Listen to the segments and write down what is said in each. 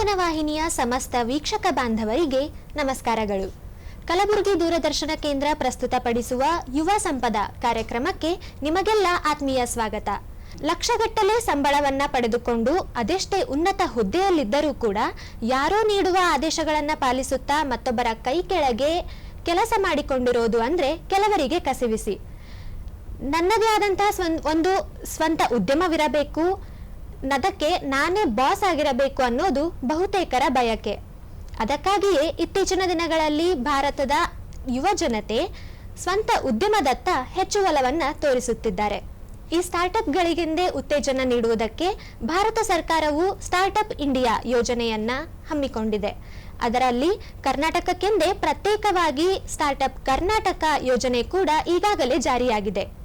ಚಂದನ ವಾಹಿನಿಯ ಸಮಸ್ತ ವೀಕ್ಷಕ ಬಾಂಧವರಿಗೆ ನಮಸ್ಕಾರಗಳು. ಕಲಬುರಗಿ ದೂರದರ್ಶನ ಕೇಂದ್ರ ಪ್ರಸ್ತುತಪಡಿಸುವ ಯುವ ಸಂಪದ ಕಾರ್ಯಕ್ರಮಕ್ಕೆ ನಿಮಗೆಲ್ಲ ಆತ್ಮೀಯ ಸ್ವಾಗತ. ಲಕ್ಷಗಟ್ಟಲೆ ಸಂಬಳವನ್ನ ಪಡೆದುಕೊಂಡು ಅದೆಷ್ಟೇ ಉನ್ನತ ಹುದ್ದೆಯಲ್ಲಿದ್ದರೂ ಕೂಡ ಯಾರೋ ನೀಡುವ ಆದೇಶಗಳನ್ನ ಪಾಲಿಸುತ್ತಾ ಮತ್ತೊಬ್ಬರ ಕೈ ಕೆಳಗೆ ಕೆಲಸ ಮಾಡಿಕೊಂಡಿರೋದು ಅಂದ್ರೆ ಕೆಲವರಿಗೆ ಕಸಿವಿಸಿ. ನನ್ನದೇ ಆದಂತಹ ಸ್ವಂತ ಒಂದು ಸ್ವಂತ ಉದ್ಯಮವಿರಬೇಕು ಅದಕ್ಕೆ ನಾನೇ ಬಾಸ್ ಆಗಿರಬೇಕು ಅನ್ನೋದು ಬಹುತೇಕರ ಬಯಕೆ. ಅದಕ್ಕಾಗಿಯೇ ಇತ್ತೀಚಿನ ದಿನಗಳಲ್ಲಿ ಭಾರತದ ಯುವ ಜನತೆ ಸ್ವಂತ ಉದ್ಯಮದತ್ತ ಹೆಚ್ಚು ಒಲವನ್ನು ತೋರಿಸುತ್ತಿದ್ದಾರೆ. ಈ ಸ್ಟಾರ್ಟ್ಅಪ್ಗಳಿಗೆಂದೇ ಉತ್ತೇಜನ ನೀಡುವುದಕ್ಕೆ ಭಾರತ ಸರ್ಕಾರವು ಸ್ಟಾರ್ಟ್ಅಪ್ ಇಂಡಿಯಾ ಯೋಜನೆಯನ್ನ ಹಮ್ಮಿಕೊಂಡಿದೆ. ಅದರಲ್ಲಿ ಕರ್ನಾಟಕಕ್ಕೆಂದೇ ಪ್ರತ್ಯೇಕವಾಗಿ ಸ್ಟಾರ್ಟ್ಅಪ್ ಕರ್ನಾಟಕ ಯೋಜನೆ ಕೂಡ ಈಗಾಗಲೇ ಜಾರಿಯಾಗಿದೆ.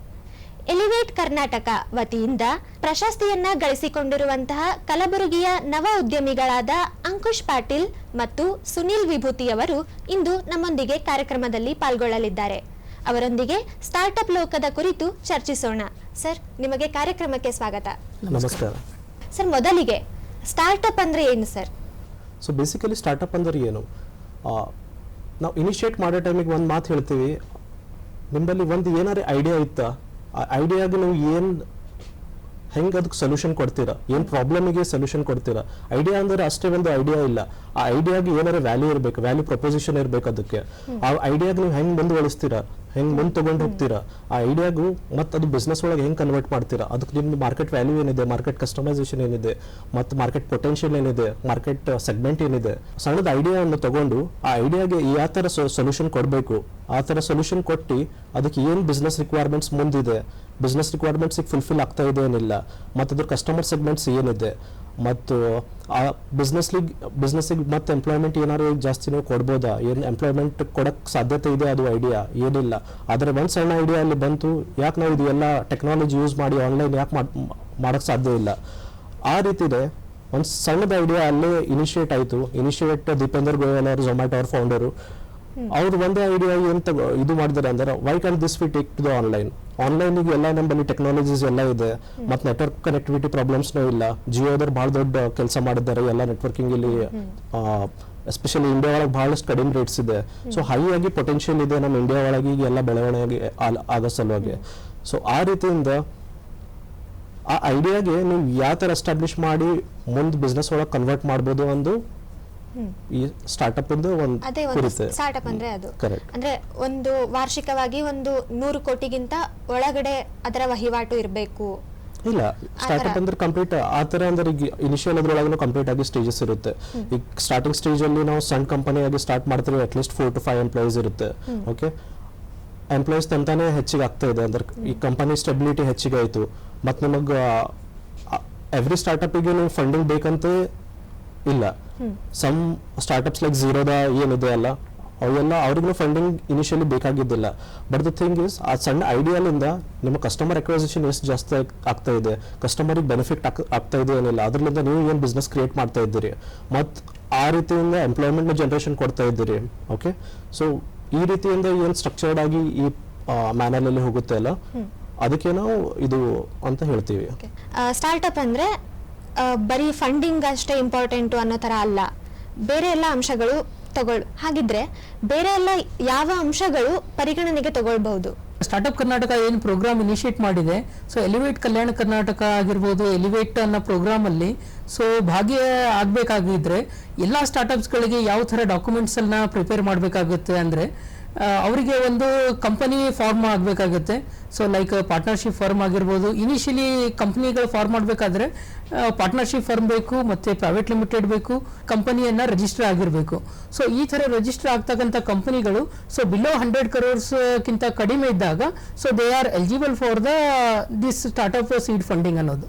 ಎಲಿವೇಟ್ ಕರ್ನಾಟಕ ವತಿಯಿಂದ ಪ್ರಶಸ್ತಿಯನ್ನ ಗಳಿಸಿಕೊಂಡಿರುವಂತಹ ಕಲಬುರಗಿಯ ನವ ಉದ್ಯಮಿಗಳಾದ ಅಂಕುಶ್ ಪಾಟೀಲ್ ಮತ್ತು ಸುನಿಲ್ ವಿಭೂತಿಯವರು ಇಂದು ನಮ್ಮೊಂದಿಗೆ ಕಾರ್ಯಕ್ರಮದಲ್ಲಿ ಪಾಲ್ಗೊಳ್ಳಲಿದ್ದಾರೆ. ಅವರೊಂದಿಗೆ ಸ್ಟಾರ್ಟ್ಅಪ್ ಲೋಕದ ಕುರಿತು ಚರ್ಚಿಸೋಣ. ಸರ್ ನಿಮಗೆ ಕಾರ್ಯಕ್ರಮಕ್ಕೆ ಸ್ವಾಗತ. ನಮಸ್ಕಾರ. ಸರ್ ಮೊದಲಿಗೆ ಸ್ಟಾರ್ಟ್ಅಪ್ ಅಂದ್ರೆ ಏನು ಸರ್? ಸೊ ಬೇಸಿಕಲಿ ಸ್ಟಾರ್ಟಪ್ ಅಂದ್ರೆ ಏನು? ನಾವು ಇನಿಷಿಯೇಟ್ ಮಾಡೋ ಟೈಮಿಗೆ ಒಂದು ಮಾತು ಹೇಳ್ತೀವಿ. ನಿಮ್ಮಲ್ಲಿ ಒಂದು ಏನಾರ ಐಡಿಯಾ ಇತ್ತಾ? ಆ ಐಡಿಯಾಗೆ ನೀವು ಏನು ಹೆಂಗೆ ಅದಕ್ಕೆ ಸೊಲ್ಯೂಷನ್ ಕೊಡ್ತೀರಾ? ಏನು ಪ್ರಾಬ್ಲಮಿಗೆ ಸೊಲ್ಯೂಷನ್ ಕೊಡ್ತೀರಾ? ಐಡಿಯಾ ಅಂದ್ರೆ ಅಷ್ಟೇ ಒಂದು ಐಡಿಯಾ ಇಲ್ಲ. ಆ ಐಡಿಯಾಗೆ ಏನಾರ ವ್ಯಾಲ್ಯೂ ಇರಬೇಕು ವ್ಯಾಲ್ಯೂ ಪ್ರಪೋಸಿಷನ್ ಇರಬೇಕು ಅದಕ್ಕೆ. ಆ ಐಡಿಯಾಗೆ ನೀವು ಹೆಂಗೆ ಮುಂದುವಳಿಸ್ತೀರಾ ಹೆಂಗೆ ಮುಂದೆ ತೊಗೊಂಡು ಹೋಗ್ತೀರಾ? ಆ ಐಡಿಯಾಗೂ ಮತ್ತು ಅದು ಬಿಸ್ನೆಸ್ ಒಳಗೆ ಹೆಂಗೆ ಕನ್ವರ್ಟ್ ಮಾಡ್ತೀರಾ? ಅದಕ್ಕೆ ನಿಮ್ಮ ಮಾರ್ಕೆಟ್ ವ್ಯಾಲ್ಯೂ ಏನಿದೆ ಮಾರ್ಕೆಟ್ ಕಸ್ಟಮೈಸೇಷನ್ ಏನಿದೆ, ಮತ್ತು ಮಾರ್ಕೆಟ್ ಪೊಟೆನ್ಷಿಯಲ್ ಏನಿದೆ ಮಾರ್ಕೆಟ್ ಸೆಗ್ಮೆಂಟ್ ಏನಿದೆ. ಸಣ್ಣದ ಐಡಿಯಾವನ್ನು ತಗೊಂಡು ಆ ಐಡಿಯಾಗೆ ಯಾವ ಥರ ಸೊಲ್ಯೂಷನ್ ಕೊಡಬೇಕು. ಆ ಥರ ಸೊಲ್ಯೂಷನ್ ಕೊಟ್ಟು ಅದಕ್ಕೆ ಏನು ಬಿಸ್ನೆಸ್ ರಿಕ್ವೈರ್ಮೆಂಟ್ಸ್ ಮುಂದಿದೆ? ಬಿಸ್ನೆಸ್ ರಿಕ್ವೈರ್ಮೆಂಟ್ಸಿಗೆ ಫುಲ್ಫಿಲ್ ಆಗ್ತಾ ಇದೆ ಏನಿಲ್ಲ. ಮತ್ತು ಅದ್ರ ಕಸ್ಟಮರ್ ಸೆಗ್ಮೆಂಟ್ಸ್ ಏನಿದೆ. ಮತ್ತು, ಆ ಬಿಸ್ನೆಸ್ಲಿಗೆ ಬಿಸ್ನೆಸ್ಸಿಗೆ ಮತ್ತು ಎಂಪ್ಲಾಯ್ಮೆಂಟ್ ಏನಾದ್ರು ಜಾಸ್ತಿ ನೀವು ಕೊಡ್ಬೋದಾ? ಏನು ಎಂಪ್ಲಾಯ್ಮೆಂಟ್ ಕೊಡೋಕ್ಕೆ ಸಾಧ್ಯತೆ ಇದೆ ಅದು ಐಡಿಯಾ ಏನಿಲ್ಲ. ಆದರೆ ಒಂದು ಸಣ್ಣ ಐಡಿಯಾ ಅಲ್ಲಿ ಬಂತು, ಯಾಕೆ ನಾವು ಇದು ಎಲ್ಲ ಟೆಕ್ನಾಲಜಿ ಯೂಸ್ ಮಾಡಿ ಆನ್ಲೈನ್ ಯಾಕೆ ಮಾಡೋಕ್ಕೆ ಸಾಧ್ಯ ಇಲ್ಲ? ಆ ರೀತಿನೇ ಒಂದು ಸಣ್ಣದ ಐಡಿಯಾ ಅಲ್ಲೇ ಇನಿಷಿಯೇಟ್ ಆಯಿತು. ಇನಿಷಿಯೇಟ್ ದೀಪೇಂದರ್ ಗೋಯಲ್ ಅವರು ಝೊಮ್ಯಾಟೊ ಅವ್ರ ಫೌಂಡರು ಅವ್ರು ಒಂದೇ ಐಡಿಯಾ ಏನು ತಗೋ ಇದು ಮಾಡಿದಾರೆ ಅಂದ್ರೆ why can this we take to the online ಆನ್ಲೈನಿಗೆ ಎಲ್ಲ ನಮ್ಮಲ್ಲಿ ಟೆಕ್ನಾಲಜೀಸ್ ಎಲ್ಲ ಇದೆ ಮತ್ತೆ ನೆಟ್ವರ್ಕ್ ಕನೆಕ್ಟಿವಿಟಿ ಪ್ರಾಬ್ಲಮ್ಸ್ನೂ ಇಲ್ಲ. ಜಿಯೋದವ್ರು ಭಾಳ ದೊಡ್ಡ ಕೆಲಸ ಮಾಡಿದ್ದಾರೆ ಎಲ್ಲ ನೆಟ್ವರ್ಕಿಂಗ್ ಇಲ್ಲಿ ಎಸ್ಪೆಷಲಿ ಇಂಡಿಯಾ ಒಳಗೆ ಬಹಳಷ್ಟು ಕಡಿಮೆ ರೇಟ್ಸ್ ಇದೆ. ಸೊ ಹೈ ಆಗಿ ಪೊಟೆನ್ಷಿಯಲ್ ಇದೆ ನಮ್ಮ ಇಂಡಿಯಾ ಒಳಗೆ ಈಗ ಎಲ್ಲ ಬೆಳವಣಿಗೆ ಆಗೋ ಸಲುವಾಗಿ. ಸೊ ಆ ರೀತಿಯಿಂದ ಆ ಐಡಿಯಾಗೆ ನೀವು ಯಾವ ಥರ ಎಸ್ಟಾಬ್ಲಿಷ್ ಮಾಡಿ ಮುಂದೆ ಬಿಸ್ನೆಸ್ ಒಳಗೆ ಕನ್ವರ್ಟ್ ಮಾಡ್ಬೋದು ಒಂದು ಈ ಸ್ಟಾರ್ಟಪ್ ಒಂದು ಒಂದು ಅದೇ ಒಂದು ಸ್ಟಾರ್ಟ್ಅಪ್ ಅಂದ್ರೆ ಅದು. ಅಂದ್ರೆ ಒಂದು ವಾರ್ಷಿಕವಾಗಿ ಒಂದು ನೂರು ಕೋಟಿಗಿಂತ ಒಳಗಡೆ ಅದರ ವಹಿವಾಟು ಇರಬೇಕು. ಇಲ್ಲ ಸ್ಟಾರ್ಟ್ಅಪ್ ಅಂದ್ರೆ ಕಂಪ್ಲೀಟ್ ಆ ಥರ ಅಂದ್ರೆ ಈಗ ಇನಿಷಿಯಲ್ ಅದ್ರೊಳಗೂ ಕಂಪ್ಲೀಟ್ ಆಗಿ ಸ್ಟೇಜಸ್ ಇರುತ್ತೆ. ಈಗ ಸ್ಟಾರ್ಟಿಂಗ್ ಸ್ಟೇಜ್ ಅಲ್ಲಿ ನಾವು ಸಣ್ಣ ಕಂಪನಿ ಆಗಿ ಸ್ಟಾರ್ಟ್ ಮಾಡ್ತೀವಿ at least four to five employees ಇರುತ್ತೆ. ಓಕೆ ಎಂಪ್ಲಾಯೀಸ್ ತಂತಾನೆ ಹೆಚ್ಚಿಗೆ ಆಗ್ತಾ ಇದೆ. ಅಂದ್ರೆ ಈ ಕಂಪನಿ ಸ್ಟೆಬಿಲಿಟಿ ಹೆಚ್ಚಿಗೆ ಆಯಿತು. ಮತ್ತೆ ನಿಮಗೆ ಎವ್ರಿ ಸ್ಟಾರ್ಟಪ್ಪಿಗೆ ನೀವು ಫಂಡಿಂಗ್ ಬೇಕಂತ ಇಲ್ಲ. ಸಮ್ ಸ್ಟಾರ್ಟ್ಅಪ್ಸ್ ಲೈಕ್ ಝೀರೋದ ಏನಿದೆ ಅಲ್ಲ ಅವೆಲ್ಲ ಅವ್ರಿಗೂ ಫಂಡಿಂಗ್ ಇನಿಷಿಯಲಿ ಬೇಕಾಗಿದ್ದಿಲ್ಲ. ಬಟ್ ದ ಥಿಂಗ್ ಇಸ್ ಆ ಸಣ್ಣ ಐಡಿಯಾಲಿಂದ ನಿಮ್ಮ ಕಸ್ಟಮರ್ ಅಕ್ವೈಸೇಷನ್ ಎಷ್ಟು ಜಾಸ್ತಿ ಆಗ್- ಆಗ್ತಾ ಇದೆ ಕಸ್ಟಮರಿಗೆ ಬೆನಿಫಿಟ್ ಆಗ್ತಾ ಇದೆ ಏನಿಲ್ಲ ಅದರಿಂದ ನೀವು ಏನು ಬಿಸ್ನೆಸ್ ಕ್ರಿಯೇಟ್ ಮಾಡ್ತಾ ಇದ್ದೀರಿ? ಮತ್ತು ಆ ರೀತಿಯಿಂದ ಎಂಪ್ಲಾಯ್ಮೆಂಟ್ನ ಜನ್ರೇಷನ್ ಕೊಡ್ತಾ ಇದ್ದೀರಿ ಓಕೆ ಸೊ ಈ ರೀತಿಯಿಂದ ಏನು ಸ್ಟ್ರಕ್ಚರ್ಡ್ ಆಗಿ ಈ ಮ್ಯಾನರಲ್ಲಿ ಹೋಗುತ್ತೆ ಅಲ್ಲ ಅದಕ್ಕೆ ನಾವು ಇದು ಅಂತ ಹೇಳ್ತೀವಿ. ಸ್ಟಾರ್ಟ್ಅಪ್ ಅಂದ್ರೆ ಬರೀ ಫಂಡಿಂಗ್ ಅಷ್ಟೇ ಇಂಪಾರ್ಟೆಂಟು ಅನ್ನೋ ಥರ ಅಲ್ಲ. ಬೇರೆ ಎಲ್ಲ ಅಂಶಗಳು ತಗೊಳ್, ಹಾಗಿದ್ರೆ ಬೇರೆ ಎಲ್ಲ ಯಾವ ಅಂಶಗಳು ಪರಿಗಣನೆಗೆ ತಗೊಳ್ಬಹುದು? ಸ್ಟಾರ್ಟ್ಅಪ್ ಕರ್ನಾಟಕ ಏನು ಪ್ರೋಗ್ರಾಮ್ ಇನಿಷಿಯೇಟ್ ಮಾಡಿದೆ ಸೊ ಎಲಿವೇಟ್ ಕಲ್ಯಾಣ ಕರ್ನಾಟಕ ಆಗಿರ್ಬೋದು ಎಲಿವೇಟ್ ಅನ್ನೋ ಪ್ರೋಗ್ರಾಮ್ ಅಲ್ಲಿ ಸೊ ಭಾಗ್ಯ ಆಗಬೇಕಾಗಿದ್ರೆ ಎಲ್ಲ ಸ್ಟಾರ್ಟ್ಅಪ್ಸ್ಗಳಿಗೆ ಯಾವ ಥರ ಡಾಕ್ಯುಮೆಂಟ್ಸ್ ಅನ್ನ ಪ್ರಿಪೇರ್ ಮಾಡಬೇಕಾಗುತ್ತೆ ಅಂದ್ರೆ ಅವರಿಗೆ ಒಂದು ಕಂಪನಿ ಫಾರ್ಮ್ ಆಗಬೇಕಾಗುತ್ತೆ. ಸೊ ಲೈಕ್ ಪಾರ್ಟ್ನರ್ಶಿಪ್ ಫರ್ಮ್ ಆಗಿರ್ಬೋದು. ಇನಿಷಿಯಲಿ ಕಂಪ್ನಿಗಳು ಫಾರ್ಮ್ ಮಾಡಬೇಕಾದ್ರೆ ಪಾರ್ಟ್ನರ್ಶಿಪ್ ಫರ್ಮ್ ಬೇಕು ಮತ್ತೆ ಪ್ರೈವೇಟ್ ಲಿಮಿಟೆಡ್ ಬೇಕು ಕಂಪನಿಯನ್ನ ರಿಜಿಸ್ಟರ್ ಆಗಿರಬೇಕು. ಸೊ ಈ ತರ ರಿಜಿಸ್ಟರ್ ಆಗ್ತಕ್ಕಂಥ ಕಂಪನಿಗಳು ಸೊ ಬಿಲೋ ಹಂಡ್ರೆಡ್ ಕರೋರ್ಸ್ ಕಿಂತ ಕಡಿಮೆ ಇದ್ದಾಗ so they are eligible for the this startup seed funding ಅನ್ನೋದು.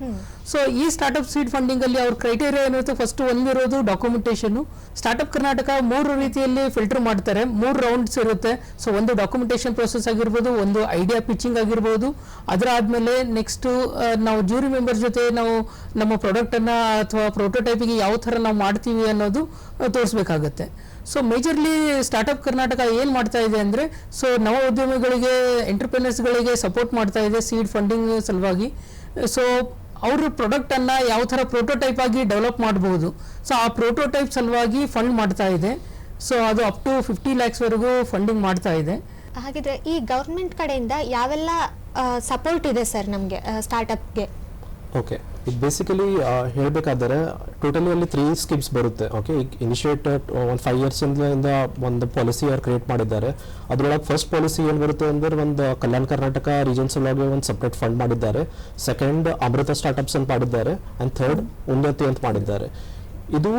ಸೊ ಈ ಸ್ಟಾರ್ಟ್ಅಪ್ ಸೀಡ್ ಫಂಡಿಂಗ್ ಅಲ್ಲಿ ಅವ್ರ ಕ್ರೈಟೇರಿಯಾ ಏನಿರುತ್ತೆ ಫಸ್ಟ್ ಒಂದಿರೋದು ಡಾಕ್ಯುಮೆಂಟೇಶನ್ ಸ್ಟಾರ್ಟ್ಅಪ್ ಕರ್ನಾಟಕ ಮೂರು ರೀತಿಯಲ್ಲಿ ಫಿಲ್ಟರ್ ಮಾಡ್ತಾರೆ. ಮೂರು ರೌಂಡ್ಸ್ ಇರುತ್ತೆ. ಸೊ ಒಂದು ಡಾಕ್ಯುಮೆಂಟೇಶನ್ ಪ್ರೊಸೆಸ್ ಆಗಿರ್ಬೋದು ಒಂದು ಐಡಿಯಾ ಪಿಚಿಂಗ್ ಆಗಿರ್ಬೋದು ಅದರ ಆದಮೇಲೆ ನೆಕ್ಸ್ಟು ನಾವು ಜೂರಿ ಮೆಂಬರ್ ಜೊತೆ ನಾವು ನಮ್ಮ ಪ್ರಾಡಕ್ಟನ್ನು ಅಥವಾ ಪ್ರೋಟೋಟೈಪಿಗೆ ಯಾವ ಥರ ನಾವು ಮಾಡ್ತೀವಿ ಅನ್ನೋದು ತೋರಿಸ್ಬೇಕಾಗತ್ತೆ. ಸೊ ಮೇಜರ್ಲಿ ಸ್ಟಾರ್ಟ್ಅಪ್ ಕರ್ನಾಟಕ ಏನು ಮಾಡ್ತಾ ಇದೆ ಅಂದರೆ ಸೊ ನವ ಉದ್ಯಮಿಗಳಿಗೆ ಎಂಟರ್ಪ್ರಿನರ್ಸ್ಗಳಿಗೆ ಸಪೋರ್ಟ್ ಮಾಡ್ತಾ ಇದೆ ಸೀಡ್ ಫಂಡಿಂಗ್ ಸಲುವಾಗಿ. ಸೊ ಅವ್ರ ಪ್ರಾಡಕ್ಟನ್ನು ಯಾವ ಥರ ಪ್ರೋಟೋಟೈಪ್ ಆಗಿ ಡೆವಲಪ್ ಮಾಡ್ಬೋದು. ಸೊ ಆ ಪ್ರೋಟೋಟೈಪ್ ಸಲುವಾಗಿ ಫಂಡ್ ಮಾಡ್ತಾ ಇದೆ. ಸೊ ಅದು ಅಪ್ ಟು ಫಿಫ್ಟಿ ಲ್ಯಾಕ್ಸ್ವರೆಗೂ ಫಂಡಿಂಗ್ ಮಾಡ್ತಾ ಇದೆ. ಹಾಗಿದ್ರೆ ಈ ಗೌರ್ಮೆಂಟ್ ಕಡೆಯಿಂದ ಯಾವೆಲ್ಲ ಸಪೋರ್ಟ್ ಇದೆ ಸರ್ ನಮಗೆ ಸ್ಟಾರ್ಟ್ಅಪ್ಗೆ ಓಕೆ ಇದು ಬೇಸಿಕಲಿ ಹೇಳಬೇಕಾದರೆ ಟೋಟಲಿ ಅಲ್ಲಿ ತ್ರೀ ಸ್ಕೀಮ್ಸ್ ಬರುತ್ತೆ ಓಕೆ ಈಗ ಇನಿಷಿಯೇಟ್ ಒಂದು ಫೈವ್ ಇಂದ ಒಂದು ಪಾಲಿಸಿ ಅವ್ರು ಕ್ರಿಯೇಟ್ ಮಾಡಿದ್ದಾರೆ. ಅದರೊಳಗೆ ಫಸ್ಟ್ ಪಾಲಿಸಿ ಏನು ಬರುತ್ತೆ ಅಂದ್ರೆ ಒಂದು ಕಲ್ಯಾಣ ಕರ್ನಾಟಕ ರೀಜನ್ಸ್ ಒಳಗೆ ಒಂದು ಸಪ್ರೇಟ್ ಫಂಡ್ ಮಾಡಿದ್ದಾರೆ. ಸೆಕೆಂಡ್ ಅಮೃತ ಸ್ಟಾರ್ಟಪ್ಸ್ ಅಂತ ಮಾಡಿದ್ದಾರೆ. ಆ್ಯಂಡ್ ಥರ್ಡ್ ಉನ್ನತಿ ಅಂತ ಮಾಡಿದ್ದಾರೆ. ಇದು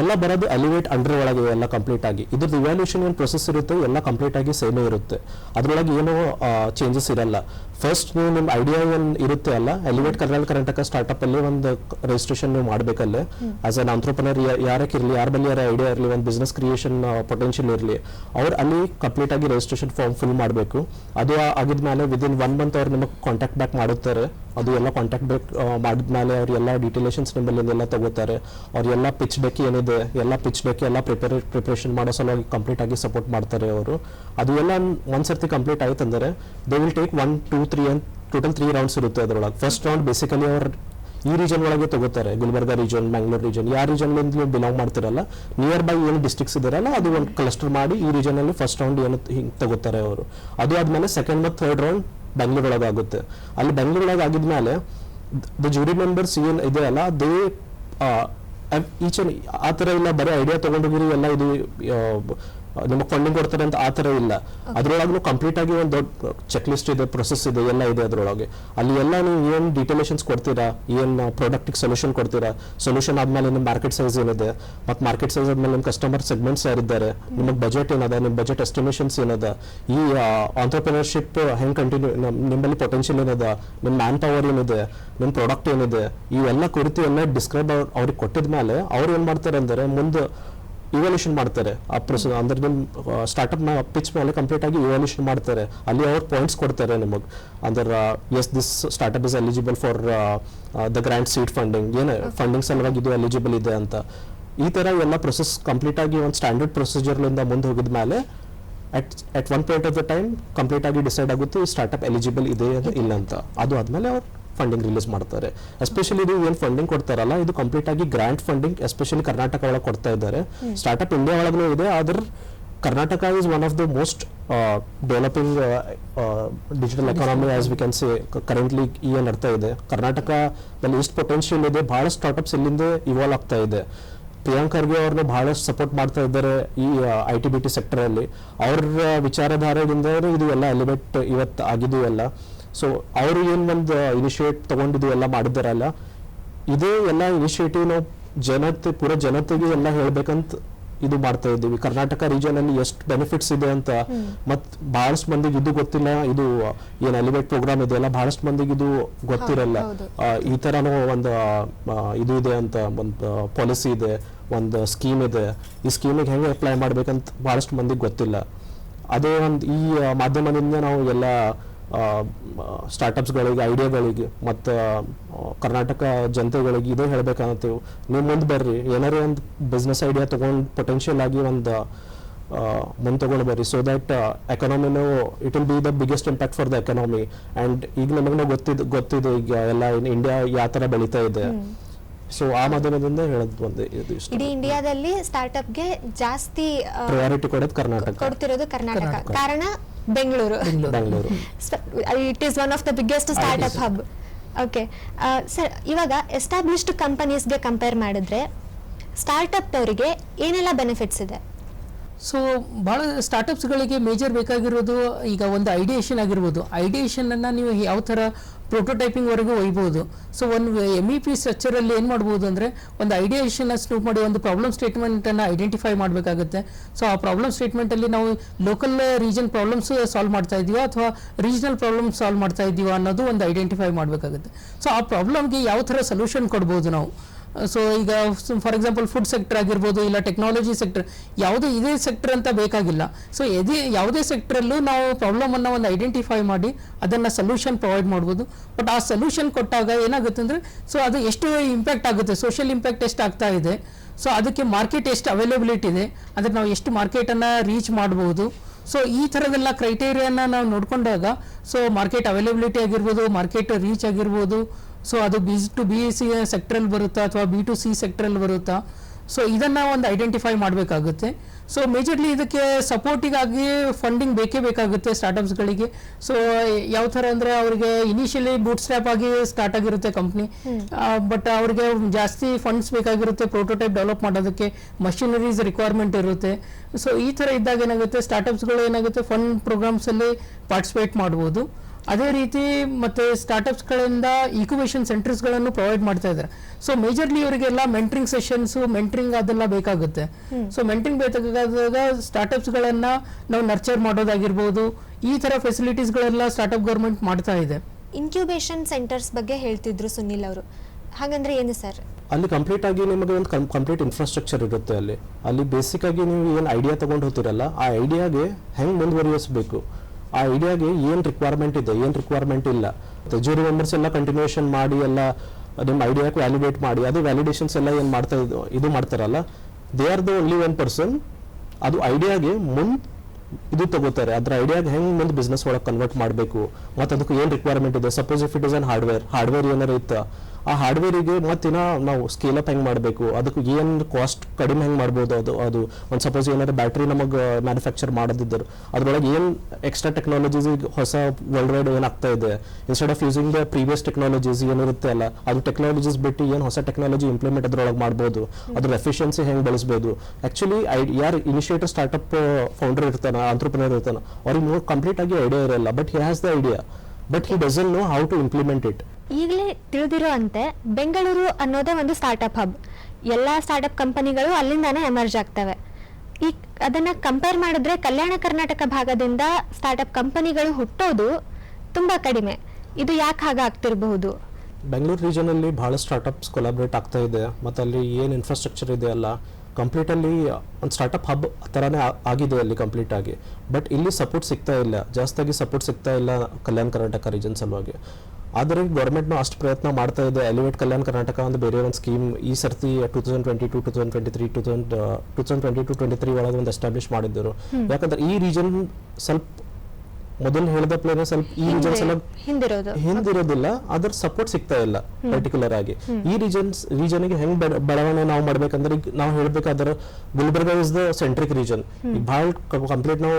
ಎಲ್ಲ ಬರೋದು ಎಲಿವೇಟ್ ಅಂಡರ್ ಒಳಗೆ ಎಲ್ಲ ಕಂಪ್ಲೀಟ್ ಆಗಿ. ಇದ್ರದ್ದು ಇವ್ಯಾಲ್ಯೂಷನ್ ಏನು ಪ್ರೊಸೆಸ್ ಇರುತ್ತೆ ಎಲ್ಲ ಕಂಪ್ಲೀಟ್ ಆಗಿ ಸೇಮೇ ಇರುತ್ತೆ. ಅದರೊಳಗೆ ಏನೂ ಚೇಂಜಸ್ ಇರಲ್ಲ. ಫಸ್ಟ್ ನೀವು ನಿಮ್ಮ ಐಡಿಯಾ ಏನು ಇರುತ್ತೆ ಅಲ್ಲ ಎಲಿವೇಟ್ ಕರ್ನಾಟಕ ಕರ್ನಾಟಕ ಸ್ಟಾರ್ಟಪ್ ಅಲ್ಲಿ ಒಂದು ರಿಜಿಸ್ಟ್ರೇಷನ್ ನೀವು ಮಾಡಬೇಕಲ್ಲೇ. ಆಸ್ ಅನ್ ಆಂಟ್ರಪ್ರನರ್ ಯಾರಕ್ಕೆ ಇರಲಿ ಯಾರ ಬಲ್ಲಿ ಯಾರ ಐಡಿಯಾ ಇರಲಿ ಒಂದು ಬಿಸ್ನೆಸ್ ಕ್ರಿಯೇಷನ್ ಪೊಟೆನ್ಷಿಯಲ್ ಇರಲಿ ಅವ್ರು ಅಲ್ಲಿ ಕಂಪ್ಲೀಟ್ ಆಗಿ ರಿಜಿಸ್ಟ್ರೇಷನ್ ಫಾರ್ಮ್ ಫಿಲ್ ಮಾಡಬೇಕು. ಅದು ಆಗಿದ್ಮೇಲೆ ವಿದಿನ್ ಒನ್ ಮಂತ್ ಅವ್ರು ನಿಮಗೆ ಕಾಂಟ್ಯಾಕ್ಟ್ ಬ್ಯಾಕ್ ಮಾಡುತ್ತಾರೆ. ಅದು ಎಲ್ಲ ಕಾಂಟ್ಯಾಕ್ಟ್ ಬ್ಯಾಕ್ ಮಾಡಿದ್ಮೇಲೆ ಅವ್ರು ಎಲ್ಲ ಡೀಟೇಲೇಷನ್ಸ್ ನಿಮ್ಮಲ್ಲಿ ಎಲ್ಲ ತಗೋತಾರೆ. ಅವ್ರು ಎಲ್ಲ ಪಿಚ್ ಡೆಕ್ ಏನಿದೆ ಎಲ್ಲ ಪಿಚ್ ಬೇಕು ಎಲ್ಲ ಪ್ರಿಪೇರ್ ಪ್ರಿಪ್ರೇಷನ್ ಮಾಡೋ ಸಲುವಾಗಿ ಕಂಪ್ಲೀಟ್ ಆಗಿ ಸಪೋರ್ಟ್ ಮಾಡ್ತಾರೆ ಅವರು. ಅದು ಎಲ್ಲ ಒಂದ್ಸರ್ತಿ ಕಂಪ್ಲೀಟ್ ಆಯ್ತು ಅಂದರೆ they will take one two three ಅಂತ ಟೋಟಲ್ ತ್ರೀ ರೌಂಡ್ಸ್ ಇರುತ್ತೆ ಅದರೊಳಗೆ. ಫಸ್ಟ್ ರೌಂಡ್ ಬೇಸಿಕಲಿ ಅವ್ರು ಈ ರೀಜನ್ ಒಳಗೆ ತಗೋತಾರೆ, ಗುಲ್ಬರ್ಗ ರೀಜನ್ ಬ್ಯಾಂಗ್ಳೂರ್ ರೀಜನ್ ಯಾವ ರೀಜನ್ ನೀವು ಬಿಲಾಂಗ್ ಮಾಡ್ತಿರಲ್ಲ. ನಿಯರ್ ಬೈ ಏನು ಡಿಸ್ಟ್ರಿಕ್ಸ್ ಇದಾರಲ್ಲ, ಅದು ಒಂದು ಕ್ಲಸ್ಟರ್ ಮಾಡಿ ಈ ರೀಜನ್ ಅಲ್ಲಿ ಫಸ್ಟ್ ರೌಂಡ್ ಏನು ಹಿಂಗೆ ತಗೋತಾರೆ ಅವರು. ಅದು ಆದ್ಮೇಲೆ ಸೆಕೆಂಡ್ ಮತ್ತು ಥರ್ಡ್ ರೌಂಡ್ ಬೆಂಗಳೂರು ಒಳಗೆ ಆಗುತ್ತೆ. ಅಲ್ಲಿ ಬೆಂಗಳೂರು ಒಳಗೆ ಆಗಿದ್ಮೇಲೆ ದ ಜೂರಿ ಮೆಂಬರ್ಸ್ ಏನು ಇದೆ ಅಲ್ಲ ದೇ ಈಚ್ ಆ ಥರ ಇಲ್ಲ ಬರೀ ಐಡಿಯಾ ತಗೊಂಡೋಗಿರಿ ಎಲ್ಲ ಇದು ನಿಮಗೆ ಫಂಡಿಂಗ್ ಕೊಡ್ತಾರೆ ಅಂತ ಆ ಥರ ಇಲ್ಲ. ಅದರೊಳಗೂ ಕಂಪ್ಲೀಟ್ ಆಗಿ ಒಂದು ದೊಡ್ಡ ಚೆಕ್ ಲಿಸ್ಟ್ ಇದೆ ಪ್ರೊಸೆಸ್ ಇದೆ ಎಲ್ಲ ಇದೆ ಅದರೊಳಗೆ. ಅಲ್ಲಿ ಎಲ್ಲ ನೀವು ಏನು ಡಿಟೇಲೇಷನ್ಸ್ ಕೊಡ್ತೀರಾ? ಏನು ಪ್ರಾಡಕ್ಟಿಗೆ ಸೊಲ್ಯೂಷನ್ ಕೊಡ್ತೀರಾ? ಸೊಲ್ಯೂಷನ್ ಆದಮೇಲೆ ನಿಮ್ಮ ಮಾರ್ಕೆಟ್ ಸೈಜ್ ಏನಿದೆ? ಮತ್ತು ಮಾರ್ಕೆಟ್ ಸೈಜ್ ಆದಮೇಲೆ ನಿಮ್ಮ ಕಸ್ಟಮರ್ ಸೆಗ್ಮೆಂಟ್ಸ್ ಯಾರಿದ್ದಾರೆ? ನಿಮ್ಮ ಬಜೆಟ್ ಏನದ? ನಿಮ್ಮ ಬಜೆಟ್ ಎಸ್ಟಿಮೇಷನ್ಸ್ ಏನದ? ಈ ಆಂಟ್ರಪ್ರಿನರ್ಶಿಪ್ ಹೆಂಗೆ ಕಂಟಿನ್ಯೂ ನಿಮ್ಮಲ್ಲಿ ಪೊಟೆನ್ಷಿಯಲ್ ಏನದ? ನಿಮ್ಮ ಮ್ಯಾನ್ ಪವರ್ ಏನಿದೆ? ನಿಮ್ಮ ಪ್ರಾಡಕ್ಟ್ ಏನಿದೆ? ಇವೆಲ್ಲ ಕುರಿತು ಎಲ್ಲ ಡಿಸ್ಕ್ರೈಬ್ ಅವ್ರಿಗೆ ಕೊಟ್ಟಿದ ಮೇಲೆ ಅವ್ರು ಏನು ಮಾಡ್ತಾರೆ ಅಂದರೆ ಮುಂದೆ ಇವಾಲ್ಯೂಷನ್ ಮಾಡ್ತಾರೆ. ಆ ಪ್ರೊಸೆಸ್ ಅಂದ್ರೆ ನಿಮ್ಮ ಸ್ಟಾರ್ಟಪ್ನ ಪಿಚ್ ಮೇಲೆ ಕಂಪ್ಲೀಟ್ ಆಗಿ ಇವ್ಯಾಲ್ಯೂಷನ್ ಮಾಡ್ತಾರೆ. ಅಲ್ಲಿ ಅವ್ರು ಪಾಯಿಂಟ್ಸ್ ಕೊಡ್ತಾರೆ ನಿಮಗೆ. ಅಂದ್ರೆ yes this startup is eligible for the grant seed funding ಏನು ಫಂಡಿಂಗ್ ಸಲುವಾಗಿ ಇದು ಎಲಿಜಿಬಲ್ ಇದೆ ಅಂತ. ಈ ತರ ಎಲ್ಲ ಪ್ರೊಸೆಸ್ ಕಂಪ್ಲೀಟ್ ಆಗಿ ಒಂದು ಸ್ಟ್ಯಾಂಡರ್ಡ್ ಪ್ರೊಸೀಜರ್ಲಿಂದ ಮುಂದೆ ಹೋಗಿದ ಮೇಲೆ at at one point of the time complete ಆಗಿ ಡಿಸೈಡ್ ಆಗುತ್ತೆ ಈ ಸ್ಟಾರ್ಟಪ್ ಎಲಿಜಿಬಲ್ ಇದೆ ಇಲ್ಲ ಅಂತ. ಅದು ಆದ್ಮೇಲೆ ಅವ್ರು ಫಂಡಿಂಗ್ ರಿಲೀಸ್ ಮಾಡ್ತಾರೆ. ಎಸ್ಪೆಷಲಿ ಇದು ಏನು ಫಂಡಿಂಗ್ ಕೊಡ್ತಾರಲ್ಲ ಇದು ಕಂಪ್ಲೀಟ್ ಆಗಿ ಗ್ರಾಂಟ್ ಫಂಡಿಂಗ್ ಎಸ್ಪೆಷಲಿ ಕರ್ನಾಟಕ ಒಳಗೆ ಕೊಡ್ತಾ ಇದ್ದಾರೆ. ಸ್ಟಾರ್ಟಪ್ ಇಂಡಿಯಾ ಒಳಗೂ ಇದೆ ಆದ್ರೆ Karnataka is one of the most developing digital economy as we can say currently ಏನು ನಡ್ತಾ ಇದೆ. ಕರ್ನಾಟಕದಲ್ಲಿ ಎಷ್ಟು ಪೊಟೆನ್ಷಿಯಲ್ ಇದೆ ಬಹಳ ಸ್ಟಾರ್ಟ್ಅಪ್ಸ್ ಇಲ್ಲಿಂದ ಇವಾಲ್ವ್ ಆಗ್ತಾ ಇದೆ. ಪ್ರಿಯಾಂಕ್ ಖರ್ಗೆ ಅವ್ರನ್ನ ಬಹಳಷ್ಟು ಸಪೋರ್ಟ್ ಮಾಡ್ತಾ ಇದ್ದಾರೆ ಈ I T B T sector ಅಲ್ಲಿ. ಅವ್ರ ವಿಚಾರಧಾರೆಯಿಂದ ಇದು ಎಲ್ಲ ಎಲಿಮೆಂಟ್ ಇವತ್ತು ಆಗಿದ್ದು ಎಲ್ಲ ಸೊ ಅವರು ಏನು ಒಂದು ಇನಿಷಿಯೇಟ್ ತಗೊಂಡಿದ್ದು ಎಲ್ಲ ಮಾಡಿದ್ದಾರಲ್ಲ ಇದೇ ಎಲ್ಲ ಇನಿಷಿಯೇಟಿವ್ ನಾವು ಜನತೆ ಪೂರ ಜನತೆಗೆ ಎಲ್ಲ ಹೇಳ್ಬೇಕಂತ ಇದು ಮಾಡ್ತಾ ಇದ್ದೀವಿ. ಕರ್ನಾಟಕ ರೀಜನ್ ಅಲ್ಲಿ ಎಷ್ಟು ಬೆನಿಫಿಟ್ಸ್ ಇದೆ ಅಂತ ಮತ್ ಬಹಳಷ್ಟು ಮಂದಿಗೆ ಇದು ಗೊತ್ತಿಲ್ಲ ಇದು ಏನ್ ಎಲಿವೇಟ್ ಪ್ರೋಗ್ರಾಮ್ ಇದೆ ಅಲ್ಲ ಬಹಳಷ್ಟು ಮಂದಿಗೆ ಇದು ಗೊತ್ತಿರಲ್ಲ. ಈ ತರನೂ ಒಂದು ಇದು ಇದೆ ಅಂತ ಒಂದು ಪಾಲಿಸಿ ಇದೆ ಒಂದು ಸ್ಕೀಮ್ ಇದೆ. ಈ ಸ್ಕೀಮಿಗೆ ಹೆಂಗೆ ಅಪ್ಲೈ ಮಾಡ್ಬೇಕಂತ ಬಹಳಷ್ಟು ಮಂದಿಗೆ ಗೊತ್ತಿಲ್ಲ. ಅದೇ ಒಂದು ಈ ಮಾಧ್ಯಮದಿಂದ ನಾವು ಎಲ್ಲ ಸ್ಟಾರ್ಟಪ್ಸ್ಗಳಿಗೆ ಐಡಿಯಾಗಳಿಗೆ ಮತ್ತು ಕರ್ನಾಟಕ ಜನತೆಗಳಿಗೆ ಇದೇ ಹೇಳಬೇಕಂತೀವಿ ನೀವು ಮುಂದೆ ಬರ್ರಿ. ಏನಾರೇ ಒಂದು ಬಿಸ್ನೆಸ್ ಐಡಿಯಾ ತೊಗೊಂಡು ಪೊಟೆನ್ಷಿಯಲ್ ಆಗಿ ಒಂದು ಮುಂದೆ ತೊಗೊಂಡು ಬರ್ರಿ so that ಎಕನಾಮಿನೂ it will be the biggest impact for the economy and ಈಗ ನಮಗೂ ಗೊತ್ತಿದೆ ಗೊತ್ತಿದೆ ಈಗ ಎಲ್ಲ ಇಂಡಿಯಾ ಯಾವ ಥರ ಬೆಳೀತಾ ಇದೆ. ಸೊ ಆ ಮಾಧ್ಯಮದಿಂದ ಹೇಳೋದು ಒಂದು ಇಡೀ ಇಂಡಿಯಾದಲ್ಲಿ ಸ್ಟಾರ್ಟ್ಅಪ್ಗೆ ಜಾಸ್ತಿ ಪ್ರಯಾರಿಟಿ ಕೊಡೋದು ಕರ್ನಾಟಕ. ಕೊಡ್ತಿರೋದು ಕರ್ನಾಟಕ. ಕಾರಣ Bengaluru Bengaluru it is one of the biggest startup hub okay sir ಇವಾಗ ಎಸ್ಟಾಬ್ಲಿಷ್ಡ್ ಕಂಪನೀಸ್ಗೆ ಕಂಪೇರ್ ಮಾಡಿದ್ರೆ ಸ್ಟಾರ್ಟ್ಅಪ್ ಅವರಿಗೆ ಏನೆಲ್ಲ ಬೆನಿಫಿಟ್ಸ್ ಇದೆ? ಸೊ ಭಾಳ ಸ್ಟಾರ್ಟಪ್ಸ್ಗಳಿಗೆ ಮೇಜರ್ ಬೇಕಾಗಿರೋದು ಈಗ ಒಂದು ಐಡಿಯೇಷನ್ ಆಗಿರ್ಬೋದು. ಐಡಿಯೇಷನನ್ನು ನೀವು ಯಾವ ಥರ ಪ್ರೋಟೋಟೈಪಿಂಗ್ವರೆಗೂ ಒಯ್ಬೋದು. ಸೊ ಒಂದು ಎಂ ಇ ಪಿ ಸ್ಟ್ರಕ್ಚರಲ್ಲಿ ಏನು ಮಾಡ್ಬೋದು ಅಂದರೆ, ಒಂದು ಐಡಿಯೇಷನ್ನ ಸ್ನೂಪ್ ಮಾಡಿ ಒಂದು ಪ್ರಾಬ್ಲಮ್ ಸ್ಟೇಟ್ಮೆಂಟನ್ನು ಐಡೆಂಟಿಫೈ ಮಾಡಬೇಕಾಗುತ್ತೆ. ಸೊ ಆ ಪ್ರಾಬ್ಲಮ್ ಸ್ಟೇಟ್ಮೆಂಟಲ್ಲಿ ನಾವು ಲೋಕಲ್ ರೀಜನ್ ಪ್ರಾಬ್ಲಮ್ಸ್ ಸಾಲ್ವ್ ಮಾಡ್ತಾ ಇದೀವೋ ಅಥವಾ ರೀಜನಲ್ ಪ್ರಾಬ್ಲಮ್ ಸಾಲ್ವ್ ಮಾಡ್ತಾ ಇದೀವೋ ಅನ್ನೋದು ಒಂದು ಐಡೆಂಟಿಫೈ ಮಾಡಬೇಕಾಗುತ್ತೆ. ಸೊ ಆ ಪ್ರಾಬ್ಲಮ್ಗೆ ಯಾವ ಥರ ಸೊಲ್ಯೂಷನ್ ಕೊಡ್ಬೋದು ನಾವು? ಸೊ ಈಗ ಫಾರ್ ಎಕ್ಸಾಂಪಲ್ ಫುಡ್ ಸೆಕ್ಟರ್ ಆಗಿರ್ಬೋದು, ಇಲ್ಲ ಟೆಕ್ನಾಲಜಿ ಸೆಕ್ಟರ್ ಯಾವುದೇ ಇದೇ ಸೆಕ್ಟರ್ ಅಂತ ಬೇಕಾಗಿಲ್ಲ. ಸೊ ಎದೇ, ಯಾವುದೇ ಸೆಕ್ಟ್ರಲ್ಲೂ ನಾವು ಪ್ರಾಬ್ಲಮನ್ನು ಒಂದು ಐಡೆಂಟಿಫೈ ಮಾಡಿ, ಅದನ್ನು ಸೊಲ್ಯೂಷನ್ ಪ್ರೊವೈಡ್ ಮಾಡ್ಬೋದು. ಬಟ್ ಆ ಸೊಲ್ಯೂಷನ್ ಕೊಟ್ಟಾಗ ಏನಾಗುತ್ತೆ ಅಂದರೆ ಸೊ ಅದು ಎಷ್ಟು ಇಂಪ್ಯಾಕ್ಟ್ ಆಗುತ್ತೆ. ಸೋಷಿಯಲ್ ಇಂಪ್ಯಾಕ್ಟ್ ಎಷ್ಟು ಆಗ್ತಾ ಇದೆ. ಸೊ ಅದಕ್ಕೆ ಮಾರ್ಕೆಟ್ ಎಷ್ಟು ಅವೈಲೇಬಿಲಿಟಿ ಇದೆ. ಅಂದರೆ ನಾವು ಎಷ್ಟು ಮಾರ್ಕೆಟನ್ನು ರೀಚ್ ಮಾಡ್ಬೋದು. ಸೊ ಈ ಥರದೆಲ್ಲ ಕ್ರೈಟೇರಿಯಾನ ನಾವು ನೋಡಿಕೊಂಡಾಗ ಸೊ ಮಾರ್ಕೆಟ್ ಅವೈಲೇಬಿಲಿಟಿ ಆಗಿರ್ಬೋದು ಮಾರ್ಕೆಟ್ ರೀಚ್ ಆಗಿರ್ಬೋದು ಸೊ ಅದು ಬಿ ಟು ಬಿ ಸಿ ಸೆಕ್ಟ್ರಲ್ಲಿ ಬರುತ್ತಾ ಅಥವಾ ಬಿ ಟು ಸಿ ಸೆಕ್ಟ್ರಲ್ಲಿ ಬರುತ್ತಾ? ಸೊ ಇದನ್ನ ಒಂದು ಐಡೆಂಟಿಫೈ ಮಾಡಬೇಕಾಗುತ್ತೆ. ಸೊ ಮೇಜರ್ಲಿ ಇದಕ್ಕೆ ಸಪೋರ್ಟಿಗಾಗಿ ಫಂಡಿಂಗ್ ಬೇಕೇ ಬೇಕಾಗುತ್ತೆ ಸ್ಟಾರ್ಟಪ್ಸ್ಗಳಿಗೆ ಸೊ ಯಾವ ಥರ ಅಂದರೆ ಅವರಿಗೆ ಇನಿಷಿಯಲಿ ಬೂಟ್ ಸ್ಟ್ಯಾಪ್ ಆಗಿ ಸ್ಟಾರ್ಟ್ ಆಗಿರುತ್ತೆ ಕಂಪ್ನಿ ಬಟ್ ಅವ್ರಿಗೆ ಜಾಸ್ತಿ ಫಂಡ್ಸ್ ಬೇಕಾಗಿರುತ್ತೆ ಪ್ರೋಟೋಟೈಪ್ ಡೆವಲಪ್ ಮಾಡೋದಕ್ಕೆ ಮಷಿನರೀಸ್ ರಿಕ್ವೈರ್ಮೆಂಟ್ ಇರುತ್ತೆ. ಸೊ ಈ ಥರ ಇದ್ದಾಗ ಏನಾಗುತ್ತೆ ಸ್ಟಾರ್ಟಪ್ಸ್ಗಳು ಏನಾಗುತ್ತೆ ಫಂಡ್ ಪ್ರೋಗ್ರಾಮ್ಸಲ್ಲಿ ಪಾರ್ಟಿಸಿಪೇಟ್ ಮಾಡ್ಬೋದು. ಅದೇ ರೀತಿ ಮತ್ತೆ ಸ್ಟಾರ್ಟಪ್ಸ್ಗಳಿಂದ ಇಕ್ಯುಬೇಷನ್ ಸೆಂಟರ್ಸ್ಗಳನ್ನು ಪ್ರೊವೈಡ್ ಮಾಡ್ತಾ ಇದ್ದಾರೆ. ಸೊ ಮೇಜರ್ಲಿ ಇವರಿಗೆಲ್ಲ ಮೆಂಟ್ರಿಂಗ್ ಸೆಷನ್ಸ್ ಮೆಂಟ್ರಿಂಗ್ ಅದೆಲ್ಲ ಬೇಕಾಗುತ್ತೆ. ಸೊ ಮೆಂಟ್ರಿಂಗ್ ಬೇಕಾದಾಗ ಸ್ಟಾರ್ಟಪ್ಸ್ಗಳನ್ನ ನಾವು ನರ್ಚರ್ ಮಾಡೋದಾಗಿರ್ಬೋದು. ಈ ತರ ಫೆಸಿಲಿಟೀಸ್ಗಳೆಲ್ಲ ಸ್ಟಾರ್ಟಪ್ ಗೌರ್ಮೆಂಟ್ ಮಾಡ್ತಾ ಇದೆ. ಇನ್ಕ್ಯುಬೇಷನ್ ಸೆಂಟರ್ಸ್ ಬಗ್ಗೆ ಹೇಳ್ತಿದ್ರು ಸುನಿಲ್ ಅವರು. ಹಾಗಂದ್ರೆ ಏನು ಸರ್? ಅಲ್ಲಿ ಕಂಪ್ಲೀಟ್ ಆಗಿ ನಿಮಗೆ ಒಂದು ಕಂಪ್ಲೀಟ್ ಇನ್ಫ್ರಾಸ್ಟ್ರಕ್ಚರ್ ಇರುತ್ತೆ ಅಲ್ಲಿ. ಅಲ್ಲಿ ಬೇಸಿಕ್ ಆಗಿ ನೀವು ಏನು ಐಡಿಯಾ ತಗೊಂಡು ಹೋಗ್ತಿರಲ್ಲ ಆ ಐಡಿಯಾಗೆ ಹೆಂಗೆ ಮುಂದುವರಿಯಿಸಬೇಕು? ಆ ಐಡಿಯಾಗೆ ಏನು ರಿಕ್ವೈರ್ಮೆಂಟ್ ಇದೆ, ಏನು ರಿಕ್ವೈರ್ಮೆಂಟ್ ಇಲ್ಲ. ಜೂರಿ ಮೆಂಬರ್ಸ್ ಎಲ್ಲ ಕಂಟಿನ್ಯೂಷನ್ ಮಾಡಿ, ಎಲ್ಲ ನಿಮ್ಮ ಐಡಿಯಾಕ್ಕೆ ವ್ಯಾಲಿಡೇಟ್ ಮಾಡಿ, ಅದು ವ್ಯಾಲಿಡೇಷನ್ಸ್ ಎಲ್ಲ ಏನು ಮಾಡ್ತಾ ಇದು ಮಾಡ್ತಾರಲ್ಲ they are the only one person ಅದು ಐಡಿಯಾಗೆ ಮುಂದೆ ಇದು ತಗೋತಾರೆ. ಅದ್ರ ಐಡಿಯಾಗೆ ಹೆಂಗೆ ಮುಂದೆ ಬಿಸ್ನೆಸ್ ಒಳಗೆ ಕನ್ವರ್ಟ್ ಮಾಡಬೇಕು? ಮತ್ತು ಅದಕ್ಕೆ ಏನು ರಿಕ್ವೈರ್ಮೆಂಟ್ ಇದೆ? Suppose if it is an hardware hardware ಏನಾರ ಇತ್ತು? ಆ ಹಾರ್ಡ್ವೇರಿಗೆ ಮತ್ತಿನ ನಾವು ಸ್ಕೇಲ್ ಅಪ್ ಹೆಂಗೆ ಮಾಡಬೇಕು? ಅದಕ್ಕೆ ಏನು ಕಾಸ್ಟ್ ಕಡಿಮೆ ಹೆಂಗೆ ಮಾಡ್ಬೋದು ಅದು? ಅದು ಒಂದು ಸಪೋಸ್ ಏನಾರ ಬ್ಯಾಟ್ರಿ ನಮಗೆ ಮ್ಯಾನುಫ್ಯಾಕ್ಚರ್ ಮಾಡೋದಿದ್ದರು. ಅದ್ರೊಳಗೆ ಏನು ಎಕ್ಸ್ಟ್ರಾ ಟೆಕ್ನಾಲಜೀಸ್ ಈಗ ಹೊಸ ವರ್ಲ್ಡ್ ವೈಡ್ ಏನಾಗ್ತಾ ಇದೆ? Instead of using the previous technologies ಏನಿರುತ್ತೆ ಅಲ್ಲ, ಅದು ಟೆಕ್ನಾಲಜೀಸ್ ಬಿಟ್ಟು ಏನು ಹೊಸ ಟೆಕ್ನಾಲಜಿ ಇಂಪ್ಲಿಮೆಂಟ್ ಅದ್ರೊಳಗೆ ಮಾಡ್ಬೋದು? ಅದ್ರ ಎಫಿಷಿಯನ್ಸಿ ಹೆಂಗೆ ಬೆಳೆಸ್ಬೋದು? ಆ್ಯಕ್ಚುಲಿ ಐ, ಯಾರು ಇನಿಷಿಯೇಟಿವ್ ಸ್ಟಾರ್ಟಪ್ ಫೌಂಡರ್ ಇರ್ತಾನೆ ಆಂಟ್ರಪ್ರಿನರ್ ಇರ್ತಾನೆ, ಅವ್ರಿಗೆ ಕಂಪ್ಲೀಟ್ ಆಗಿ ಐಡಿಯಾ ಇರಲ್ಲ. But he has the idea but he doesn't know how to implement it ಈಗಲೇ ತಿಳಿದಿರೋ ಅಂತೆ ಬೆಂಗಳೂರು ಅನ್ನೋದೇ ಒಂದು ಸ್ಟಾರ್ಟಪ್ ಹಬ್ ಎಲ್ಲ ಸ್ಟಾರ್ಟಪ್ ಕಂಪನಿಗಳು ಅಲ್ಲಿಂದಾನೇ ಎಮರ್ಜ್ ಆಗ್ತವೆ. ಈ ಅದನ್ನು ಕಂಪೇರ್ ಮಾಡಿದ್ರೆ ಕಲ್ಯಾಣ ಕರ್ನಾಟಕ ಭಾಗದಿಂದ ಸ್ಟಾರ್ಟಪ್ ಕಂಪನಿಗಳು ಹುಟ್ಟೋದು ತುಂಬ ಕಡಿಮೆ. ಇದು ಯಾಕೆ ಹಾಗಾಗ್ತಿರಬಹುದು ಬೆಂಗಳೂರು ರೀಜನಲ್ಲಿ ಭಾಳ ಸ್ಟಾರ್ಟಪ್ಸ್ ಕೊಲಾಬ್ರೇಟ್ ಆಗ್ತಾ ಇದೆ. ಮತ್ತು ಅಲ್ಲಿ ಏನು ಇನ್ಫ್ರಾಸ್ಟ್ರಕ್ಚರ್ ಇದೆ ಅಲ್ಲ ಕಂಪ್ಲೀಟಲ್ಲಿ ಒಂದು ಸ್ಟಾರ್ಟಪ್ ಹಬ್ ಥರನೇ ಆಗಿದೆ ಅಲ್ಲಿ ಕಂಪ್ಲೀಟ್ ಆಗಿ. ಬಟ್ ಇಲ್ಲಿ ಸಪೋರ್ಟ್ ಸಿಗ್ತಾ ಇಲ್ಲ. ಜಾಸ್ತಿಯಾಗಿ ಸಪೋರ್ಟ್ ಸಿಗ್ತಾ ಇಲ್ಲ ಕಲ್ಯಾಣ ಕರ್ನಾಟಕ ರೀಜನ್ ಸಲುವಾಗಿ. ಆದರೆ ಗೌರ್ಮೆಂಟ್ನು ಅಷ್ಟು ಪ್ರಯತ್ನ ಮಾಡ್ತಾ ಇದೆ. ಎಲಿವೇಟ್ ಕಲ್ಯಾಣ ಕರ್ನಾಟಕ ಒಂದು ಬೇರೆ ಒಂದು ಸ್ಕೀಮ್ ಈ ಸರ್ತಿ two thousand twenty to two thousand twenty three two thousand two thousand twenty to twenty three ಒಳಗೆ ಒಂದು ಎಸ್ಟಾಬ್ಲಿಷ್ ಮಾಡಿದ್ದರು. ಯಾಕಂದ್ರೆ ಈ ರೀಜನ್ ಸ್ವಲ್ಪ ಮೊದಲು ಹೇಳಿದ ಪ್ಲೇನ ಸ್ವಲ್ಪ ಈ ರೀಜನ್ ಹಿಂದಿರೋದು. ಹಿಂದಿರೋದಿಲ್ಲ ಅದ್ರ ಸಪೋರ್ಟ್ ಸಿಗ್ತಾ ಇಲ್ಲ ಪರ್ಟಿಕ್ಯುಲರ್ ಆಗಿ. ಈ ರೀಜನ್ಸ್ ರೀಜನ್ಗೆ ಹೆಂಗ್ ಬೆಳ- ಬೆಳವಣಿಗೆ ನಾವು ಮಾಡ್ಬೇಕಂದ್ರೆ ಈಗ ನಾವು ಹೇಳ್ಬೇಕಾದ್ರೆ Gulbarga is the centric region ಬಹಳ ಕಂಪ್ಲೀಟ್ ನಾವು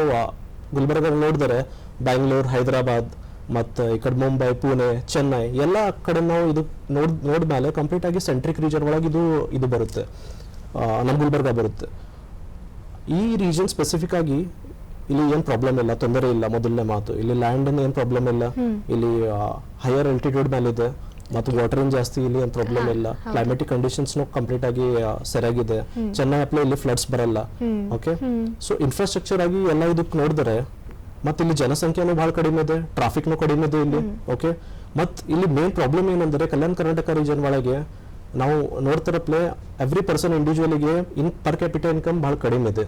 ಗುಲ್ಬರ್ಗ ನೋಡಿದರೆ ಬ್ಯಾಂಗ್ಳೂರ್ ಹೈದರಾಬಾದ್ ಮತ್ತು ಈ ಕಡೆ ಮುಂಬೈ ಪುಣೆ ಚೆನ್ನೈ ಎಲ್ಲ ಕಡೆ ನಾವು ಇದು ನೋಡ್ ನೋಡ್ಮೇಲೆ ಕಂಪ್ಲೀಟ್ ಆಗಿ ಸೆಂಟ್ರಿಕ್ ರೀಜನ್ ಒಳಗೆ ಇದು ಇದು ಬರುತ್ತೆ. ನಮ್ಮ ಗುಲ್ಬರ್ಗ ಬರುತ್ತೆ. ಈ ರೀಜನ್ ಸ್ಪೆಸಿಫಿಕ್ ಆಗಿ ಇಲ್ಲಿ ಏನ್ ಪ್ರಾಬ್ಲಮ್ ಇಲ್ಲ ತೊಂದರೆ ಇಲ್ಲ ಮೊದಲನೇ ಮಾತು. ಇಲ್ಲಿ ಲ್ಯಾಂಡ್ ಏನ್ ಪ್ರಾಬ್ಲಮ್ ಇಲ್ಲ. ಇಲ್ಲಿ ಹೈಯರ್ ಅಲ್ಟಿಟ್ಯೂಡ್ ಮೇಲೆ ಇದೆ. ಮತ್ತು ವಾಟರ್ ಜಾಸ್ತಿ ಇಲ್ಲಿ ಏನ್ ಪ್ರಾಬ್ಲಮ್ ಇಲ್ಲ. ಕ್ಲೈಮೆಟಿಕ್ ಕಂಡೀಷನ್ಸ್ ಕಂಪ್ಲೀಟ್ ಆಗಿ ಸರಿಯಾಗಿದೆ. ಚೆನ್ನೈ ಅಪ್ಲೈ ಇಲ್ಲಿ ಫ್ಲಡ್ಸ್ ಬರಲ್ಲ. ಓಕೆ ಸೊ ಇನ್ಫ್ರಾಸ್ಟ್ರಕ್ಚರ್ ಆಗಿ ಎಲ್ಲ ಇದಕ್ಕೆ ನೋಡಿದ್ರೆ ಮತ್ತೆ ಇಲ್ಲಿ ಜನಸಂಖ್ಯೆನೂ ಬಹಳ ಕಡಿಮೆ ಇದೆ ಟ್ರಾಫಿಕ್ನು ಕಡಿಮೆ ಇದೆ ಇಲ್ಲಿ ಓಕೆ ಮತ್ ಇಲ್ಲಿ ಮೇನ್ ಪ್ರಾಬ್ಲಮ್ ಏನಂದ್ರೆ ಕಲ್ಯಾಣ ಕರ್ನಾಟಕ ರೀಜನ್ ಒಳಗೆ ನಾವು ನೋಡ್ತಿರಪ್ಲೆ ಎವ್ರಿ ಪರ್ಸನ್ ಇಂಡಿವಿಜುವಲಿಗೆ ಇನ್ ಪರ್ ಕ್ಯಾಪಿಟಲ್ ಇನ್ಕಮ್ ಬಹಳ ಕಡಿಮೆ ಇದೆ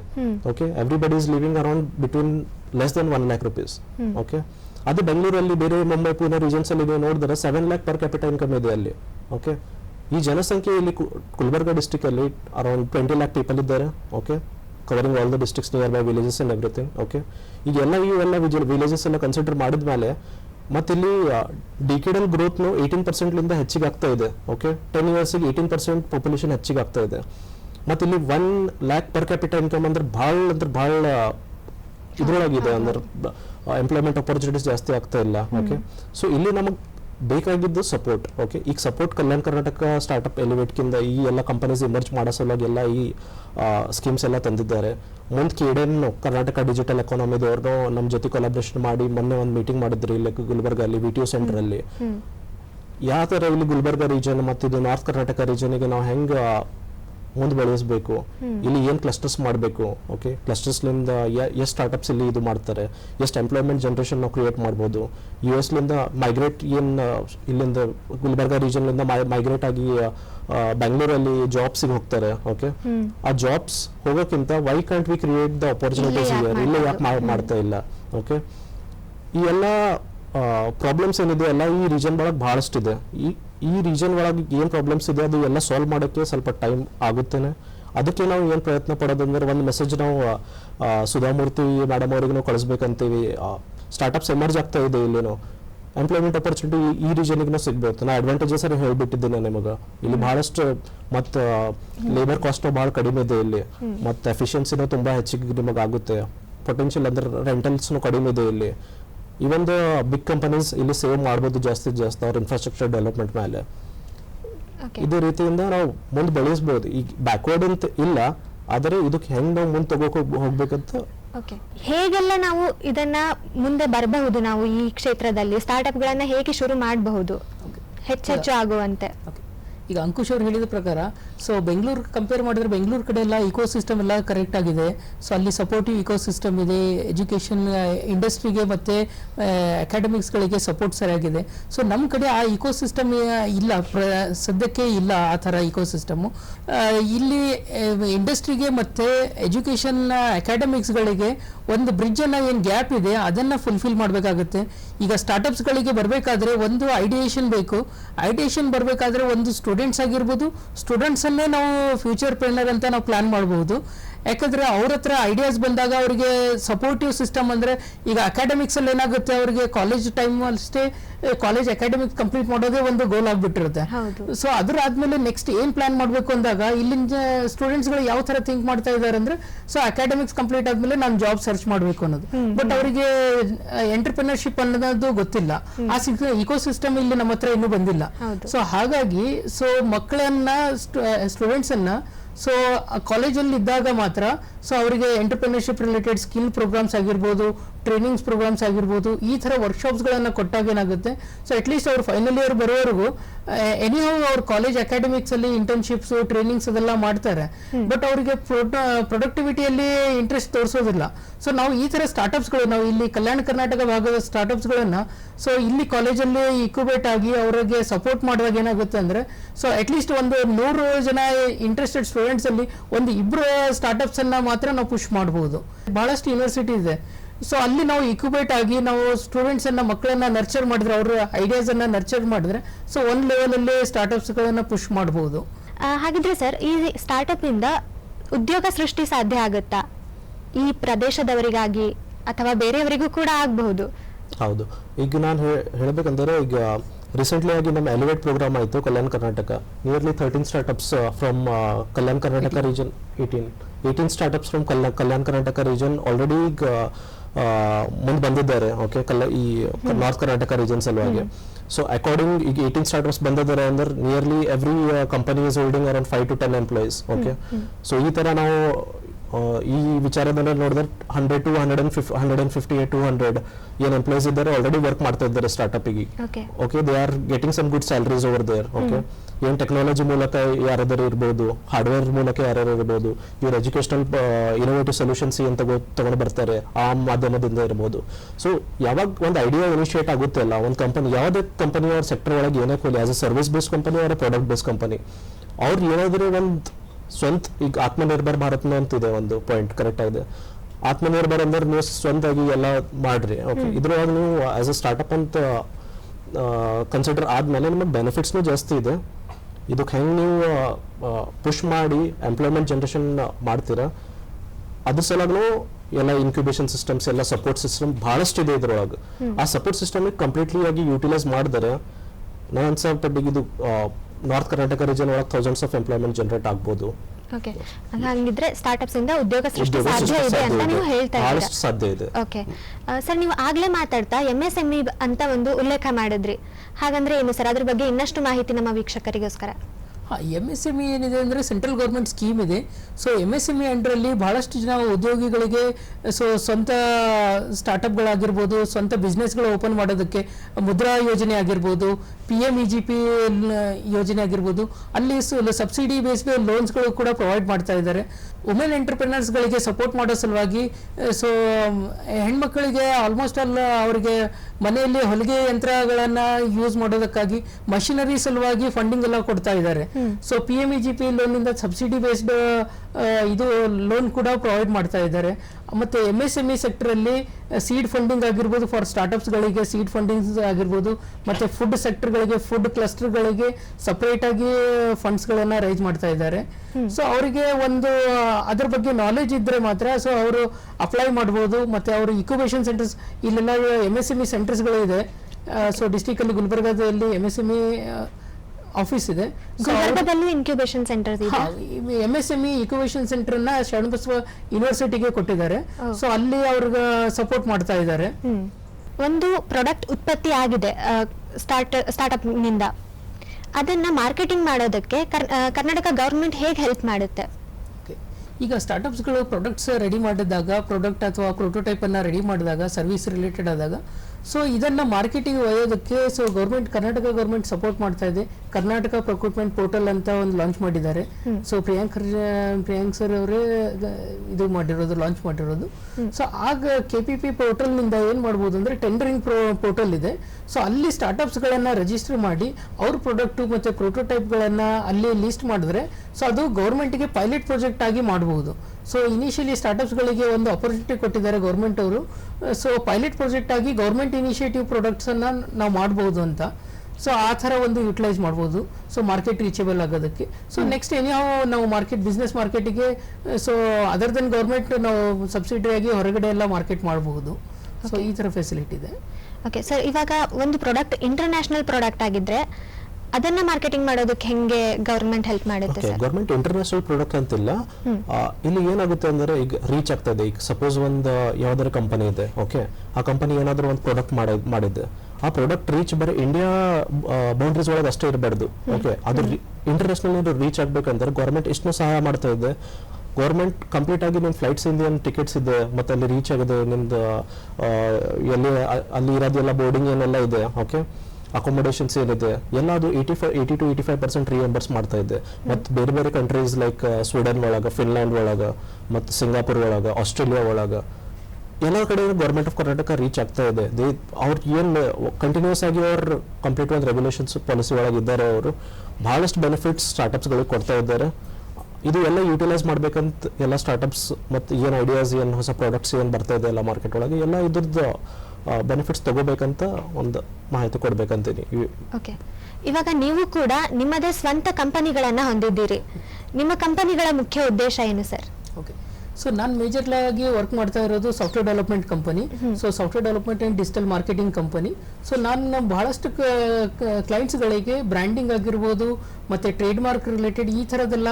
okay everybody is living around between less than one lakh rupees okay ಅದು ಬೆಂಗಳೂರಲ್ಲಿ ಬೇರೆ ಮುಂಬೈ ಪುಣೆ ರೀಜನ್ಸ್ ಅಲ್ಲಿ ನೀವು ನೋಡಿದ್ರೆ seven lakh per capital income ಇದೆ ಅಲ್ಲಿ ಓಕೆ ಈ ಜನಸಂಖ್ಯೆ ಇಲ್ಲಿ ಕು- ಗುಲ್ಬರ್ಗ ಡಿಸ್ಟಿಕ್ ಅಲ್ಲಿ ಅರೌಂಡ್ ಟ್ವೆಂಟಿ ಲ್ಯಾಕ್ ಪೀಪಲ್ ಇದ್ದಾರೆ okay covering all the districts near by villages and everything okay ಈಗ ಎಲ್ಲ ಇವೆಲ್ಲ ವಿಲೇಜಸ್ ಎಲ್ಲ ಕನ್ಸಿಡರ್ ಮಾಡಿದ್ಮೇಲೆ ಮತ್ತೆ ಇಲ್ಲಿ ಡಿಕೆಡಲ್ ಗ್ರೋತ್ನು ಏಯ್ಟೀನ್ ಪರ್ಸೆಂಟ್ಲಿಂದ ಹೆಚ್ಚಿಗೆ ಆಗ್ತಾ ಇದೆ ಓಕೆ ಟೆನ್ ಇಯರ್ಸಿಗೆ ಏಯ್ಟೀನ್ ಪರ್ಸೆಂಟ್ ಪಾಪ್ಯುಲೇಷನ್ ಹೆಚ್ಚಿಗೆ ಆಗ್ತಾ ಇದೆ. ಮತ್ತೆ ಇಲ್ಲಿ one lakh per capital income ಅಂದ್ರೆ ಭಾಳ ಅಂದ್ರೆ ಭಾಳ ಇದ್ರೊಳಗಿದೆ ಅಂದ್ರೆ ಎಂಪ್ಲಾಯ್ಮೆಂಟ್ ಅಪರ್ಚುನಿಟೀಸ್ ಜಾಸ್ತಿ ಆಗ್ತಾ ಇಲ್ಲ ಓಕೆ ಸೊ ಇಲ್ಲಿ ನಮಗೆ ಬೇಕಾಗಿದ್ದು ಸಪೋರ್ಟ್ ಓಕೆ ಈಗ ಸಪೋರ್ಟ್ ಕಲ್ಯಾಣ ಕರ್ನಾಟಕ ಸ್ಟಾರ್ಟ್ಅಪ್ ಎಲಿವೇಟ್ಕಿಂದ ಈ ಎಲ್ಲ ಕಂಪನೀಸ್ ಇಮರ್ಜ್ ಮಾಡೋ ಸಲುವಾಗಿ ಎಲ್ಲ ಈ ಸ್ಕೀಮ್ಸ್ ಎಲ್ಲ ತಂದಿದ್ದಾರೆ. ಮುಂದೆ ಕೇಡೇನು ಕರ್ನಾಟಕ ಡಿಜಿಟಲ್ ಎಕಾನಮಿದವ್ರನ್ನು ನಮ್ಮ ಜೊತೆ ಕೊಲಾಬ್ರೇಷನ್ ಮಾಡಿ ಮೊನ್ನೆ ಒಂದು ಮೀಟಿಂಗ್ ಮಾಡಿದ್ರಿ ಇಲ್ಲಿ ಗುಲ್ಬರ್ಗಲ್ಲಿ ವಿ ಟಿ ಯು ಸೆಂಟರ್ ಅಲ್ಲಿ. ಯಾವ ಥರ ಇಲ್ಲಿ ಗುಲ್ಬರ್ಗ ರೀಜನ್ ಮತ್ತು ಇದು ನಾರ್ತ್ ಕರ್ನಾಟಕ ರೀಜನ್ಗೆ ನಾವು ಹೆಂಗೆ ಮುಂದೆ ಬೆಳೆಸಬೇಕು. ಇಲ್ಲಿ ಏನು ಕ್ಲಸ್ಟರ್ಸ್ ಮಾಡಬೇಕು? ಓಕೆ ಕ್ಲಸ್ಟರ್ಸ್ಲಿಂದ ಎಷ್ಟು ಸ್ಟಾರ್ಟಪ್ಸ್ ಇಲ್ಲಿ ಇದು ಮಾಡ್ತಾರೆ? ಎಷ್ಟು ಎಂಪ್ಲಾಯ್ಮೆಂಟ್ ಜನ್ರೇಷನ್ ನಾವು ಕ್ರಿಯೇಟ್ ಮಾಡ್ಬೋದು? ಯು ಎಸ್ಲಿಂದ ಮೈಗ್ರೇಟ್ ಏನು ಇಲ್ಲಿಂದ ಗುಲ್ಬರ್ಗ ರೀಜನ್ಲಿಂದ ಮೈಗ್ರೇಟ್ ಆಗಿ ಬೆಂಗಳೂರಲ್ಲಿ ಜಾಬ್ಸಿಗೆ ಹೋಗ್ತಾರೆ. ಓಕೆ ಆ jobs ಹೋಗೋಕ್ಕಿಂತ why can't we create the opportunities ಇಲ್ಲಿ ಯಾಕ್ ಇಲ್ಲೇ ಯಾಕೆ ಮಾಡ್ತಾ ಇಲ್ಲ? ಓಕೆ ಈ ಎಲ್ಲ ಪ್ರಾಬ್ಲಮ್ಸ್ ಏನಿದೆ ಎಲ್ಲ ಈ ರೀಜನ್ ಒಳಗೆ ಭಾಳಷ್ಟಿದೆ ಈ ಈ ರೀಜನ್ ಒಳಗೆ ಏನು ಪ್ರಾಬ್ಲಮ್ಸ್ ಇದೆ ಅದು ಎಲ್ಲ ಸಾಲ್ವ್ ಮಾಡೋಕ್ಕೆ ಸ್ವಲ್ಪ ಟೈಮ್ ಆಗುತ್ತೇನೆ. ಅದಕ್ಕೆ ನಾವು ಏನು ಪ್ರಯತ್ನ ಪಡೋದಂದ್ರೆ ಒಂದು ಮೆಸೇಜ್ ನಾವು ಸುಧಾಮೂರ್ತಿ ಮೇಡಮ್ ಅವ್ರಿಗೆ ನಾವು ಕಳಿಸ್ಬೇಕಂತೀವಿ. ಸ್ಟಾರ್ಟಪ್ಸ್ ಎಮರ್ಜ್ ಆಗ್ತಾ ಇದೆ ಇಲ್ಲೇನು. ಎಂಪ್ಲಾಯ್ಮೆಂಟ್ ಅಪರ್ಚುನಿಟಿ ಈ ರೀಜನ್ಗೂ ಸಿಗ್ಬೋದು. ನಾ ಅಡ್ವಾಂಟೇಜಸ್ ಅಲ್ಲಿ ಹೇಳ್ಬಿಟ್ಟಿದ್ದೇನೆ ನಿಮಗೆ. ಇಲ್ಲಿ ಬಹಳಷ್ಟು ಮತ್ತು ಲೇಬರ್ ಕಾಸ್ಟ್ ಭಾಳ ಕಡಿಮೆ ಇದೆ ಇಲ್ಲಿ. ಮತ್ತು ಎಫಿಷಿಯನ್ಸಿನೂ ತುಂಬಾ ಹೆಚ್ಚಿಗೆ ನಿಮಗೆ ಆಗುತ್ತೆ ಪೊಟೆನ್ಷಿಯಲ್ ಅಂದ್ರೆ ರೆಂಟಲ್ಸ್ನು ಕಡಿಮೆ ಇದೆ ಇಲ್ಲಿ. ಇವೊಂದು ಬಿಗ್ ಕಂಪನೀಸ್ ಇಲ್ಲಿ ಸೇವ್ ಮಾಡ್ಬೋದು ಜಾಸ್ತಿ ಜಾಸ್ತಿ ಅವ್ರ ಇನ್ಫ್ರಾಸ್ಟ್ರಕ್ಚರ್ ಡೆವಲಪ್ಮೆಂಟ್ ಮೇಲೆ. ಓಕೆ ಇದೇ ರೀತಿಯಿಂದ ನಾವು ಮುಂದೆ ಬೆಳೆಸ್ಬೋದು. ಈಗ ಬ್ಯಾಕ್ವರ್ಡ್ ಅಂತ ಇಲ್ಲ ಆದರೆ ಇದಕ್ಕೆ ಹೆಂಗ್ ನಾವು ಮುಂದೆ ತಗೋಕ್ ಹೋಗ್ಬೇಕಂತ ಓಕೆ ಹೇಗೆಲ್ಲ ನಾವು ಇದನ್ನ ಮುಂದೆ ಬರಬಹುದು ನಾವು ಈ ಕ್ಷೇತ್ರದಲ್ಲಿ? ಸ್ಟಾರ್ಟ್ಅಪ್ಗಳನ್ನ ಹೇಗೆ ಶುರು ಮಾಡಬಹುದು? ಹೆಚ್ಚೆಚ್ಚು ಆಗುವಂತೆ. ಈಗ ಅಂಕುಶ್ ಅವರು ಹೇಳಿದ ಪ್ರಕಾರ ಸೊ ಬೆಂಗಳೂರು ಕಂಪೇರ್ ಮಾಡಿದ್ರೆ ಬೆಂಗಳೂರು ಕಡೆ ಎಲ್ಲ ಇಕೋ ಸಿಸ್ಟಮ್ ಎಲ್ಲ ಕರೆಕ್ಟ್ ಆಗಿದೆ. ಸೊ ಅಲ್ಲಿ ಸಪೋರ್ಟಿವ್ ಇಕೋ ಸಿಸ್ಟಮ್ ಇದೆ ಎಜುಕೇಷನ್ ಇಂಡಸ್ಟ್ರಿಗೆ ಮತ್ತು ಅಕಾಡೆಮಿಕ್ಸ್ಗಳಿಗೆ ಸಪೋರ್ಟ್ ಸರಿಯಾಗಿದೆ. ಸೊ ನಮ್ಮ ಕಡೆ ಆ ಇಕೋ ಸಿಸ್ಟಮ್ ಇಲ್ಲ. ಪ್ರ, ಸದ್ಯಕ್ಕೆ ಇಲ್ಲ ಆ ಥರ ಇಕೋ ಸಿಸ್ಟಮು ಇಲ್ಲಿ ಇಂಡಸ್ಟ್ರಿಗೆ ಮತ್ತು ಎಜುಕೇಷನ್ ಅಕಾಡೆಮಿಕ್ಸ್ಗಳಿಗೆ ಒಂದು ಬ್ರಿಡ್ಜನ್ನು ಏನು ಗ್ಯಾಪ್ ಇದೆ, ಅದನ್ನು ಫುಲ್ಫಿಲ್ ಮಾಡಬೇಕಾಗುತ್ತೆ. ಈಗ ಸ್ಟಾರ್ಟಪ್ಸ್ಗಳಿಗೆ ಬರಬೇಕಾದ್ರೆ ಒಂದು ಐಡಿಯೇಷನ್ ಬೇಕು. ಐಡಿಯೇಷನ್ ಬರಬೇಕಾದ್ರೆ ಒಂದು ಸ್ಟೂಡೆಂಟ್ಸ್ ಆಗಿರ್ಬೋದು. ಸ್ಟೂಡೆಂಟ್ಸನ್ನೇ ನಾವು ಫ್ಯೂಚರ್ ಪ್ಲಾನರ್ ಅಂತ ನಾವು ಪ್ಲಾನ್ ಮಾಡಬಹುದು ಯಾಕಂದ್ರೆ ಅವ್ರ ಹತ್ರ ಐಡಿಯಾಸ್ ಬಂದಾಗ ಅವರಿಗೆ ಸಪೋರ್ಟಿವ್ ಸಿಸ್ಟಮ್ ಅಂದ್ರೆ ಈಗ ಅಕಾಡೆಮಿಕ್ಸ್ ಅಲ್ಲಿ ಏನಾಗುತ್ತೆ ಅವರಿಗೆ ಕಾಲೇಜ್ ಟೈಮ್ ಅಷ್ಟೇ ಕಾಲೇಜ್ ಅಕಾಡೆಮಿಕ್ಸ್ ಕಂಪ್ಲೀಟ್ ಮಾಡೋದೇ ಒಂದು ಗೋಲ್ ಆಗ್ಬಿಟ್ಟಿರುತ್ತೆ. ಸೊ ಅದ್ರ ಆದ್ಮೇಲೆ ನೆಕ್ಸ್ಟ್ ಏನ್ ಪ್ಲಾನ್ ಮಾಡಬೇಕು ಅಂದಾಗ ಇಲ್ಲಿನ ಸ್ಟೂಡೆಂಟ್ಸ್ಗಳು ಯಾವ ತರ ಥಿಂಕ್ ಮಾಡ್ತಾ ಇದ್ದಾರೆ ಅಂದ್ರೆ ಸೊ ಅಕಾಡೆಮಿಕ್ಸ್ ಕಂಪ್ಲೀಟ್ ಆದ್ಮೇಲೆ ನಾನು ಜಾಬ್ ಸರ್ಚ್ ಮಾಡಬೇಕು ಅನ್ನೋದು. ಬಟ್ ಅವರಿಗೆ ಎಂಟರ್ಪ್ರಿನರ್ಶಿಪ್ ಅನ್ನೋದು ಗೊತ್ತಿಲ್ಲ. ಆ ಇಕೋ ಸಿಸ್ಟಮ್ ಇಲ್ಲಿ ನಮ್ಮ ಹತ್ರ ಇನ್ನೂ ಬಂದಿಲ್ಲ. ಸೊ ಹಾಗಾಗಿ ಸೊ ಮಕ್ಕಳನ್ನ ಸ್ಟೂಡೆಂಟ್ಸ್ ಅನ್ನ ಸೊ ಕಾಲೇಜಲ್ಲಿ ಇದ್ದಾಗ ಮಾತ್ರ ಸೊ ಅವರಿಗೆ ಎಂಟರ್ಪ್ರಿನರ್ಶಿಪ್ ರಿಲೇಟೆಡ್ ಸ್ಕಿಲ್ ಪ್ರೋಗ್ರಾಮ್ಸ್ ಆಗಿರ್ಬೋದು ಟ್ರೈನಿಂಗ್ಸ್ ಪ್ರೋಗ್ರಾಮ್ಸ್ ಆಗಿರ್ಬೋದು ಈ ಥರ ವರ್ಕ್ಶಾಪ್ಸ್ಗಳನ್ನು ಕೊಟ್ಟಾಗ ಏನಾಗುತ್ತೆ? ಸೊ ಅಟ್ಲೀಸ್ಟ್ ಅವ್ರು ಫೈನಲ್ ಇಯರ್ ಬರೋವರೆಗೂ ಎನಿ ಹೌ ಅವ್ರ ಕಾಲೇಜ್ ಅಕಾಡೆಮಿಕ್ಸ್ ಅಲ್ಲಿ ಇಂಟರ್ನ್ಶಿಪ್ಸ್ ಟ್ರೈನಿಂಗ್ಸ್ ಅದೆಲ್ಲ ಮಾಡ್ತಾರೆ. ಬಟ್ ಅವರಿಗೆ ಪ್ರೊಡಕ್ಟಿವಿಟಿಯಲ್ಲಿ ಇಂಟ್ರೆಸ್ಟ್ ತೋರಿಸೋದಿಲ್ಲ. ಸೊ ನಾವು ಈ ಥರ ಸ್ಟಾರ್ಟಪ್ಸ್ಗಳು ನಾವು ಇಲ್ಲಿ ಕಲ್ಯಾಣ ಕರ್ನಾಟಕ ಭಾಗದ ಸ್ಟಾರ್ಟಪ್ಸ್ಗಳನ್ನು ಸೊ ಇಲ್ಲಿ ಕಾಲೇಜಲ್ಲಿ ಇಕ್ಯುಬೇಟ್ ಆಗಿ ಅವರಿಗೆ ಸಪೋರ್ಟ್ ಮಾಡಿದಾಗ ಏನಾಗುತ್ತೆ ಅಂದ್ರೆ ಸೊ ಅಟ್ಲೀಸ್ಟ್ ಒಂದು ನೂರು ಜನ ಇಂಟ್ರೆಸ್ಟೆಡ್ ಸ್ಟೂಡೆಂಟ್ಸ್ ಅಲ್ಲಿ ಒಂದು ಇಬ್ರು ಸ್ಟಾರ್ಟಪ್ಸ್ ಅನ್ನ ಮಾತ್ರ ನಾವು ಪುಷ್ ಮಾಡಬಹುದು ಭಾಳಷ್ಟು ಯೂನಿವರ್ಸಿಟಿ ಇದೆ. ಸೊ ಅಲ್ಲಿ ನಾವು ಇಕ್ಯುಬೇಟ್ ಆಗಿ ನಾವು ಸ್ಟೂಡೆಂಟ್ಸ್ ಅನ್ನ ಮಕ್ಕಳನ್ನ ನರ್ಚರ್ ಮಾಡಿದ್ರೆ ಅವರ ಐಡಿಯಾಸ್ ಅನ್ನ ನರ್ಚರ್ ಮಾಡಿದ್ರೆ ಸೊ ಒಂದು ಲೆವೆಲ್ ಅಲ್ಲಿ ಸ್ಟಾರ್ಟಪ್ಸ್ ಗಳನ್ನ ಪುಷ್ ಮಾಡಬಹುದು ಹಾಗಿದ್ರೆ ಸರ್ ಈ ಸ್ಟಾರ್ಟ್ಅಪ್ ಇಂದ ಉದ್ಯೋಗ ಸೃಷ್ಟಿ ಸಾಧ್ಯ ಆಗುತ್ತಾ? ಈ ಪ್ರದೇಶದವರಿಗಾಗಿ ಅಥವಾ ಬೇರೆಯವರಿಗೂ ಕೂಡ ಆಗಬಹುದು. ಹೌದು. ಈಗ ನಾನು ಹೇಳಬೇಕಂದ್ರೆ ಈಗ ರೀಸೆಂಟ್ಲಿ ಆಗಿ ನಮ್ಮ ಎಲಿವೇಟ್ ಪ್ರೋಗ್ರಾಮ್ ಆಯಿತು Kalyana Karnataka. Nearly thirteen startups from Kalyana Karnataka region eighteen eighteen startups from Kalyana Kalyana Karnataka region already ಈಗ ಮುಂದೆ ಬಂದಿದ್ದಾರೆ ಓಕೆ ಕಲ್ಲ ಈ ನಾರ್ತ್ ಕರ್ನಾಟಕ ರೀಜನ್ ಸಲುವಾಗಿ. ಸೊ ಅಕಾರ್ಡಿಂಗ್ ಈಗ ಏಯ್ಟೀನ್ ಸ್ಟಾರ್ಟಪ್ಸ್ ಬಂದಿದ್ದಾರೆ ಅಂದ್ರೆ nearly every company is holding around five to ten employees okay so ಈ ತರ ನಾವು ಈ ವಿಚಾರದಲ್ಲಿ ನೋಡಿದ್ರೆ hundred to hundred and ಫಿಫ್ hundred and fifty to hundred ಏನು ಎಂಪ್ಲಾಯೀಸ್ ಇದ್ದಾರೆ ಆಲ್ರೆಡಿ ವರ್ಕ್ ಮಾಡ್ತಾ ಇದ್ದಾರೆ ಸ್ಟಾರ್ಟಪ್ಗೆ okay okay they are getting some good salaries over there okay ಏನು ಟೆಕ್ನಾಲಜಿ ಮೂಲಕ ಯಾರಾದರೂ ಇರ್ಬೋದು ಹಾರ್ಡ್ವೇರ್ ಮೂಲಕ ಯಾರು ಇರ್ಬೋದು ಇವ್ರ ಎಜುಕೇಶನಲ್ ಇನೋವೇಟಿವ್ ಸೊಲ್ಯೂಷನ್ಸ್ ಅಂತ ತಗೋ ತಗೊಂಡು ಬರ್ತಾರೆ ಆ ಮಾಧ್ಯಮದಿಂದ ಇರ್ಬೋದು. ಸೊ ಯಾವಾಗ ಒಂದು ಐಡಿಯಾ ಇನಿಷಿಯೇಟ್ ಆಗುತ್ತೆ ಅಲ್ಲ ಒಂದು ಕಂಪನಿ ಯಾವುದೇ ಕಂಪನಿ ಅವ್ರ ಸೆಕ್ಟರ್ ಒಳಗೆ ಏನೇ ಕೊಲಿ as a service base company ಅವರ ಪ್ರಾಡಕ್ಟ್ ಬೇಸ್ ಕಂಪನಿ ಅವ್ರು ಏನಾದರೂ ಒಂದು ಸ್ವಂತ ಈಗ ಆತ್ಮನಿರ್ಭರ್ ಅಂತ ಇದೆ ಒಂದು ಪಾಯಿಂಟ್ ಕರೆಕ್ಟ್ ಆಗಿದೆ? ಆತ್ಮನಿರ್ಭರ್ ಅಂದ್ರೆ ನೀವು ಸ್ವಂತಾಗಿ ಎಲ್ಲ ಮಾಡ್ರಿ ಓಕೆ ಇದ್ರೊಳಗೆ ನೀವು ಆಸ್ ಅ ಸ್ಟಾರ್ಟಪ್ ಅಂತ ಕನ್ಸಿಡರ್ ಆದ್ಮೇಲೆ ನಿಮಗೆ ಬೆನಿಫಿಟ್ಸ್ನು ಜಾಸ್ತಿ ಇದೆ. ಇದಕ್ಕೆ ಹೆಂಗೆ ನೀವು ಪುಷ್ ಮಾಡಿ ಎಂಪ್ಲಾಯ್ಮೆಂಟ್ ಜನ್ರೇಷನ್ ಮಾಡ್ತೀರಾ? ಅದ್ರ ಸಲುವಾಗೂ ಎಲ್ಲ ಇನ್ಕ್ಯುಬೇಷನ್ ಸಿಸ್ಟಮ್ಸ್ ಎಲ್ಲ ಸಪೋರ್ಟ್ ಸಿಸ್ಟಮ್ ಬಹಳಷ್ಟು ಇದೆ ಇದ್ರೊಳಗೆ. ಆ ಸಪೋರ್ಟ್ ಸಿಸ್ಟಮ್ ಕಂಪ್ಲೀಟ್ಲಿ ಆಗಿ ಯೂಟಿಲೈಸ್ ಮಾಡಿದರೆ ನಾನು ಅನ್ಸಲ್ಪಟ್ಟಿಗೆ ಇದು ನಾರ್ತ್ ಕರ್ನಾಟಕ ರೀಜನ್ ಒಳಗೆ ಥೌಸಂಡ್ಸ್ ಆಫ್ ಎಂಪ್ಲಾಯ್ಮೆಂಟ್ ಜನರೇಟ್ ಆಗ್ಬೋದು. ಓಕೆ ಹಂಗಿದ್ರೆ ಸ್ಟಾರ್ಟ್ಅಪ್ಸ್ ಇಂದ ಉದ್ಯೋಗ ಸೃಷ್ಟಿ ಸಾಧ್ಯ ಇದೆ ಅಂತ ನೀವು ಹೇಳ್ತಾ ಇದ್ದೀರಾ? ಬಹಳಷ್ಟು ಸಾಧ್ಯ ಇದೆ. ಓಕೆ ಸರ್ ನೀವು ಆಗ್ಲೇ ಮಾತಾಡ್ತಾ ಎಂ ಎಸ್ ಎಂಇ ಅಂತ ಒಂದು ಉಲ್ಲೇಖ ಮಾಡಿದ್ರಿ. ಹಾಗಂದ್ರೆ ಏನು ಸರ್, ಅದ್ರ ಬಗ್ಗೆ ಇನ್ನಷ್ಟು ಮಾಹಿತಿ ನಮ್ಮ ವೀಕ್ಷಕರಿಗೋಸ್ಕರ. ಎಂ ಎಸ್ ಎಂ ಇ ಏನಿದೆ ಅಂದರೆ ಸೆಂಟ್ರಲ್ ಗೌರ್ಮೆಂಟ್ ಸ್ಕೀಮ್ ಇದೆ. So M S M E ಅಂಡರಲ್ಲಿ ಬಹಳಷ್ಟು ಜನ ಉದ್ಯೋಗಿಗಳಿಗೆ ಸೊ ಸ್ವಂತ ಸ್ಟಾರ್ಟಪ್ಗಳಾಗಿರ್ಬೋದು ಸ್ವಂತ ಬಿಸ್ನೆಸ್ಗಳು ಓಪನ್ ಮಾಡೋದಕ್ಕೆ ಮುದ್ರಾ ಯೋಜನೆ ಆಗಿರ್ಬೋದು P M E G P ಯೋಜನೆ ಆಗಿರ್ಬೋದು ಅಲ್ಲಿ ಸಬ್ಸಿಡಿ ಬೇಸ್ಡ್ ಲೋನ್ಸ್ಗಳು ಕೂಡ ಪ್ರೊವೈಡ್ ಮಾಡ್ತಾ ಇದ್ದಾರೆ. ವುಮೆನ್ ಎಂಟರ್ಪ್ರಿನರ್ಸ್ಗಳಿಗೆ ಸಪೋರ್ಟ್ ಮಾಡೋ ಸಲುವಾಗಿ ಸೊ ಹೆಣ್ಮಕ್ಳಿಗೆ ಆಲ್ಮೋಸ್ಟ್ ಆಲ್ ಅವರಿಗೆ ಮನೆಯಲ್ಲಿ ಹೊಲಿಗೆ ಯಂತ್ರಗಳನ್ನ ಯೂಸ್ ಮಾಡೋದಕ್ಕಾಗಿ ಮಷಿನರಿ ಸಲುವಾಗಿ ಫಂಡಿಂಗ್ ಎಲ್ಲ ಕೊಡ್ತಾ ಇದ್ದಾರೆ. So P M E G P ಲೋನಿಂದ subsidy based ಇದು ಲೋನ್ ಕೂಡ ಪ್ರೊವೈಡ್ ಮಾಡ್ತಾ ಇದ್ದಾರೆ. ಮತ್ತೆ ಎಂ ಎಸ್ ಎಂ ಇ ಸೆಕ್ಟರಲ್ಲಿ ಸೀಡ್ ಫಂಡಿಂಗ್ ಆಗಿರ್ಬೋದು ಫಾರ್ ಸ್ಟಾರ್ಟಪ್ಸ್ಗಳಿಗೆ ಸೀಡ್ ಫಂಡಿಂಗ್ಸ್ ಆಗಿರ್ಬೋದು ಮತ್ತೆ ಫುಡ್ ಸೆಕ್ಟರ್ಗಳಿಗೆ ಫುಡ್ ಕ್ಲಸ್ಟರ್ಗಳಿಗೆ ಸಪ್ರೇಟಾಗಿ ಆಗಿ ಫಂಡ್ಸ್ಗಳನ್ನ ರೈಸ್ ಮಾಡ್ತಾ ಇದ್ದಾರೆ. ಸೊ ಅವರಿಗೆ ಒಂದು ಅದ್ರ ಬಗ್ಗೆ ನಾಲೆಜ್ ಇದ್ದರೆ ಮಾತ್ರ ಸೊ ಅವರು ಅಪ್ಲೈ ಮಾಡ್ಬೋದು ಮತ್ತೆ ಅವರು ಇಕ್ಯುಬೇಷನ್ ಸೆಂಟರ್ಸ್ ಇಲ್ಲೆಲ್ಲ ಎಂ ಎಸ್ ಎಂ ಇ ಸೆಂಟರ್ಸ್ಗಳು ಇದೆ ಸೊ ಡಿಸ್ಟಿಕ್ ಅಲ್ಲಿ ಗುಲ್ಬರ್ಗಾದಲ್ಲಿ M S M E office ಇದೆ. ಗುಲ್ಬರ್ಗದಲ್ಲೂ incubation center M S M E incubation ಸೆಂಟರ್ನ Sharanabasava ಯೂನಿವರ್ಸಿಟಿಗೆ ಕೊಟ್ಟಿದ್ದಾರೆ. ಸೊ ಅಲ್ಲಿ ಅವ್ರಿಗೆ ಸಪೋರ್ಟ್ ಮಾಡ್ತಾ ಇದ್ದಾರೆ. ಒಂದು ಪ್ರಾಡಕ್ಟ್ ಉತ್ಪತ್ತಿ ಆಗಿದೆ ಸ್ಟಾರ್ಟ್ ಸ್ಟಾರ್ಟ್ಅಪ್ನಿಂದ. ಅದನ್ನ ಮಾರ್ಕೆಟಿಂಗ್ ಮಾಡೋದಕ್ಕೆ ಕರ್ನಾಟಕ ಗೌರ್ಮೆಂಟ್ ಹೇಗೆ ಹೆಲ್ಪ್ ಮಾಡುತ್ತೆ? ಈಗ ಸ್ಟಾರ್ಟಪ್ಸ್ಗಳು ಪ್ರಾಡಕ್ಟ್ಸ್ ರೆಡಿ ಮಾಡಿದಾಗ ಪ್ರಾಡಕ್ಟ್ ಅಥವಾ ಪ್ರೋಟೋಟೈಪ್ ಅನ್ನ ರೆಡಿ ಮಾಡಿದಾಗ ಸರ್ವಿಸ್ ರಿಲೇಟೆಡ್ ಆದಾಗ ಸೊ ಇದನ್ನ marketing ಒಯ್ಯೋದಕ್ಕೆ so government Karnataka government support ಮಾಡ್ತಾ ಇದೆ. ಕರ್ನಾಟಕ ಪ್ರೊಕ್ಯೂಟ್ಮೆಂಟ್ ಪೋರ್ಟಲ್ ಅಂತ ಒಂದು ಲಾಂಚ್ ಮಾಡಿದ್ದಾರೆ. ಸೊ ಪ್ರಿಯಾಂಕ್ ಪ್ರಿಯಾಂಕ್ ಸರ್ ಅವರೇ ಇದು ಮಾಡಿರೋದು ಲಾಂಚ್ ಮಾಡಿರೋದು. ಸೊ ಆಗ ಕೆ ಪಿ ಪಿ ಪೋರ್ಟಲ್ನಿಂದ ಏನು ಮಾಡ್ಬೋದು ಅಂದರೆ ಟೆಂಡರಿಂಗ್ ಪ್ರೋ ಪೋರ್ಟಲ್ ಇದೆ. ಸೊ ಅಲ್ಲಿ ಸ್ಟಾರ್ಟಪ್ಸ್ಗಳನ್ನು ರಿಜಿಸ್ಟರ್ ಮಾಡಿ ಅವ್ರ ಪ್ರಾಡಕ್ಟು ಮತ್ತು ಪ್ರೋಟೋಟೈಪ್ಗಳನ್ನು ಅಲ್ಲಿ ಲಿಸ್ಟ್ ಮಾಡಿದ್ರೆ ಸೊ ಅದು ಗೌರ್ಮೆಂಟ್ಗೆ ಪೈಲಟ್ ಪ್ರಾಜೆಕ್ಟ್ ಆಗಿ ಮಾಡಬಹುದು ಸೊ ಇನಿಷಿಯಲಿ ಸ್ಟಾರ್ಟಪ್ಸ್ಗಳಿಗೆ ಒಂದು ಅಪರ್ಚುನಿಟಿ ಕೊಟ್ಟಿದ್ದಾರೆ ಗೌರ್ಮೆಂಟ್ ಅವರು. ಸೊ ಪೈಲಟ್ ಪ್ರಾಜೆಕ್ಟ್ ಆಗಿ ಗೌರ್ಮೆಂಟ್ ಇನಿಷಿಯೇಟಿವ್ ಪ್ರಾಡಕ್ಟ್ಸನ್ನು ನಾವು ಮಾಡ್ಬೋದು ಅಂತ. ಸೊ ಆ ಥರ ಒಂದು ಯುಟಿಲೈಸ್ ಮಾಡ್ಬೋದು. ಸೊ ಮಾರ್ಕೆಟ್ ರೀಚೇಬಲ್ ಆಗೋದಕ್ಕೆ. ಸೊ ನೆಕ್ಸ್ಟ್ ಏನ್ಯಾವ ನಾವು ಮಾರ್ಕೆಟ್ ಬಿಸ್ನೆಸ್ ಮಾರ್ಕೆಟಿಗೆ ಸೊ ಅದರ್ ದೆನ್ ಗೌರ್ಮೆಂಟ್ ನಾವು ಸಬ್ಸಿಡಿ ಆಗಿ ಹೊರಗಡೆ ಎಲ್ಲ ಮಾರ್ಕೆಟ್ ಮಾಡಬಹುದು ಸೊ ಈ ಥರ ಫೆಸಿಲಿಟಿ ಇದೆ. ಓಕೆ ಸರ್ ಇವಾಗ ಒಂದು ಪ್ರಾಡಕ್ಟ್ ಇಂಟರ್ನ್ಯಾಷನಲ್ ಪ್ರಾಡಕ್ಟ್ ಆಗಿದ್ರೆ ಅದನ್ನ ಮಾರ್ಕೆಟಿಂಗ್ ಮಾಡೋದಕ್ಕೆ ಹೆಂಗೆ ಗವರ್ಮೆಂಟ್ ಹೆಲ್ಪ್ ಮಾಡುತ್ತೆ ಸರ್? ಗೌರ್ಮೆಂಟ್ ಇಂಟರ್ನ್ಯಾಷನಲ್ ಪ್ರಾಡಕ್ಟ್ ಅಂತಿಲ್ಲ. ಇಲ್ಲಿ ಏನಾಗುತ್ತೆ ಅಂದ್ರೆ ಈಗ ರೀಚ್ ಆಗ್ತದೆ. ಈಗ ಸಪೋಸ್ ಒಂದು ಯಾವ್ದಾದ್ರು ಕಂಪನಿ ಇದೆ ಓಕೆ ಆ ಕಂಪನಿ ಏನಾದರೂ ಒಂದು ಪ್ರಾಡಕ್ಟ್ ಮಾಡಿದ್ದೆ. ಆ ಪ್ರಾಡಕ್ಟ್ ರೀಚ್ ಬರೀ ಇಂಡಿಯಾ ಬೌಂಡ್ರೀಸ್ ಒಳಗೆ ಅಷ್ಟೇ ಇರಬಾರ್ದು ಓಕೆ ಅದು ಇಂಟರ್ನ್ಯಾಷನಲ್ ರೀಚ್ ಆಗ್ಬೇಕಂದ್ರೆ ಗೌರ್ಮೆಂಟ್ ಎಷ್ಟು ಸಹಾಯ ಮಾಡ್ತಾ ಇದೆ. ಗೌರ್ಮೆಂಟ್ ಕಂಪ್ಲೀಟ್ ಆಗಿ ನಿಮ್ಮ ಫ್ಲೈಟ್ಸ್ ಇಂದ ಏನು ಟಿಕೆಟ್ಸ್ ಇದೆ ಮತ್ತೆ ಅಲ್ಲಿ ರೀಚ್ ಆಗಿದೆ ನಿಮ್ದು ಎಲ್ಲಿ ಅಲ್ಲಿ ಇರೋದೆಲ್ಲ ಬೋರ್ಡಿಂಗ್ ಏನೆಲ್ಲ ಇದೆ ಓಕೆ ಅಕೊಮಡೇಷನ್ಸ್ ಏನಿದೆ ಎಲ್ಲ ಅದು eighty five eighty two eighty five percent reimburse ಮಾಡ್ತಾ ಇದೆ ಮತ್ತು ಬೇರೆ ಬೇರೆ ಕಂಟ್ರೀಸ್ ಲೈಕ್ ಸ್ವೀಡನ್ ಒಳಗೆ ಫಿನ್ಲ್ಯಾಂಡ್ ಒಳಗೆ, ಮತ್ತು ಸಿಂಗಾಪುರ್ ಒಳಗೆ ಆಸ್ಟ್ರೇಲಿಯಾ ಒಳಗೆ, ಎಲ್ಲ ಕಡೆ ಗೌರ್ಮೆಂಟ್ ಆಫ್ ಕರ್ನಾಟಕ ರೀಚ್ ಆಗ್ತಾ ಇದೆ. ದೇ ಅವ್ರ ಏನು ಕಂಟಿನ್ಯೂಸ್ ಆಗಿ ಅವ್ರು ಕಂಪ್ಲೀಟ್ ಒಂದು ರೆಗ್ಯುಲೇಷನ್ಸ್ ಪಾಲಿಸಿ ಒಳಗೆ ಇದ್ದಾರೆ ಅವರು. ಭಾಳಷ್ಟು ಬೆನಿಫಿಟ್ಸ್ ಸ್ಟಾರ್ಟಪ್ಸ್ಗಳಿಗೆ ಕೊಡ್ತಾ ಇದ್ದಾರೆ. ಇದು ಎಲ್ಲ ಯುಟಿಲೈಸ್ ಮಾಡ್ಬೇಕಂತ ಎಲ್ಲ ಸ್ಟಾರ್ಟಪ್ಸ್ ಮತ್ತು ಏನು ಐಡಿಯಾಸ್ ಏನು ಹೊಸ ಪ್ರಾಡಕ್ಟ್ಸ್ ಏನು ಬರ್ತಾ ಇದೆ ಎಲ್ಲ ಮಾರ್ಕೆಟ್ ಒಳಗೆ, ಎಲ್ಲ ಇದ್ರದ್ದು ಬೆನಿಫಿಟ್ಸ್ ತಗೋಬೇಕಂತ ಒಂದು ಮಾಹಿತಿ ಕೊಡ್ಬೇಕಂತೀನಿ. ಓಕೆ ಇವಾಗ ನೀವು ಕೂಡ ನಿಮ್ಮದೇ ಸ್ವಂತ ಕಂಪನಿಗಳನ್ನು ಹೊಂದಿದ್ದೀರಿ. ನಿಮ್ಮ ಕಂಪನಿಗಳ ಮುಖ್ಯ ಉದ್ದೇಶ ಏನು ಸರ್ ಓಕೆ ಸೊ ನಾನು ಮೇಜರ್ಲಾಗಿ ಆಗಿ ವರ್ಕ್ ಮಾಡ್ತಾ ಇರೋದು software development company so software development and digital marketing company so ನಾನು ಬಹಳಷ್ಟು ಕ್ಲೈಂಟ್ಸ್ಗಳಿಗೆ ಬ್ರ್ಯಾಂಡಿಂಗ್ ಆಗಿರ್ಬೋದು ಮತ್ತು ಟ್ರೇಡ್ ಮಾರ್ಕ್ ರಿಲೇಟೆಡ್ ಈ ಥರದ್ದೆಲ್ಲ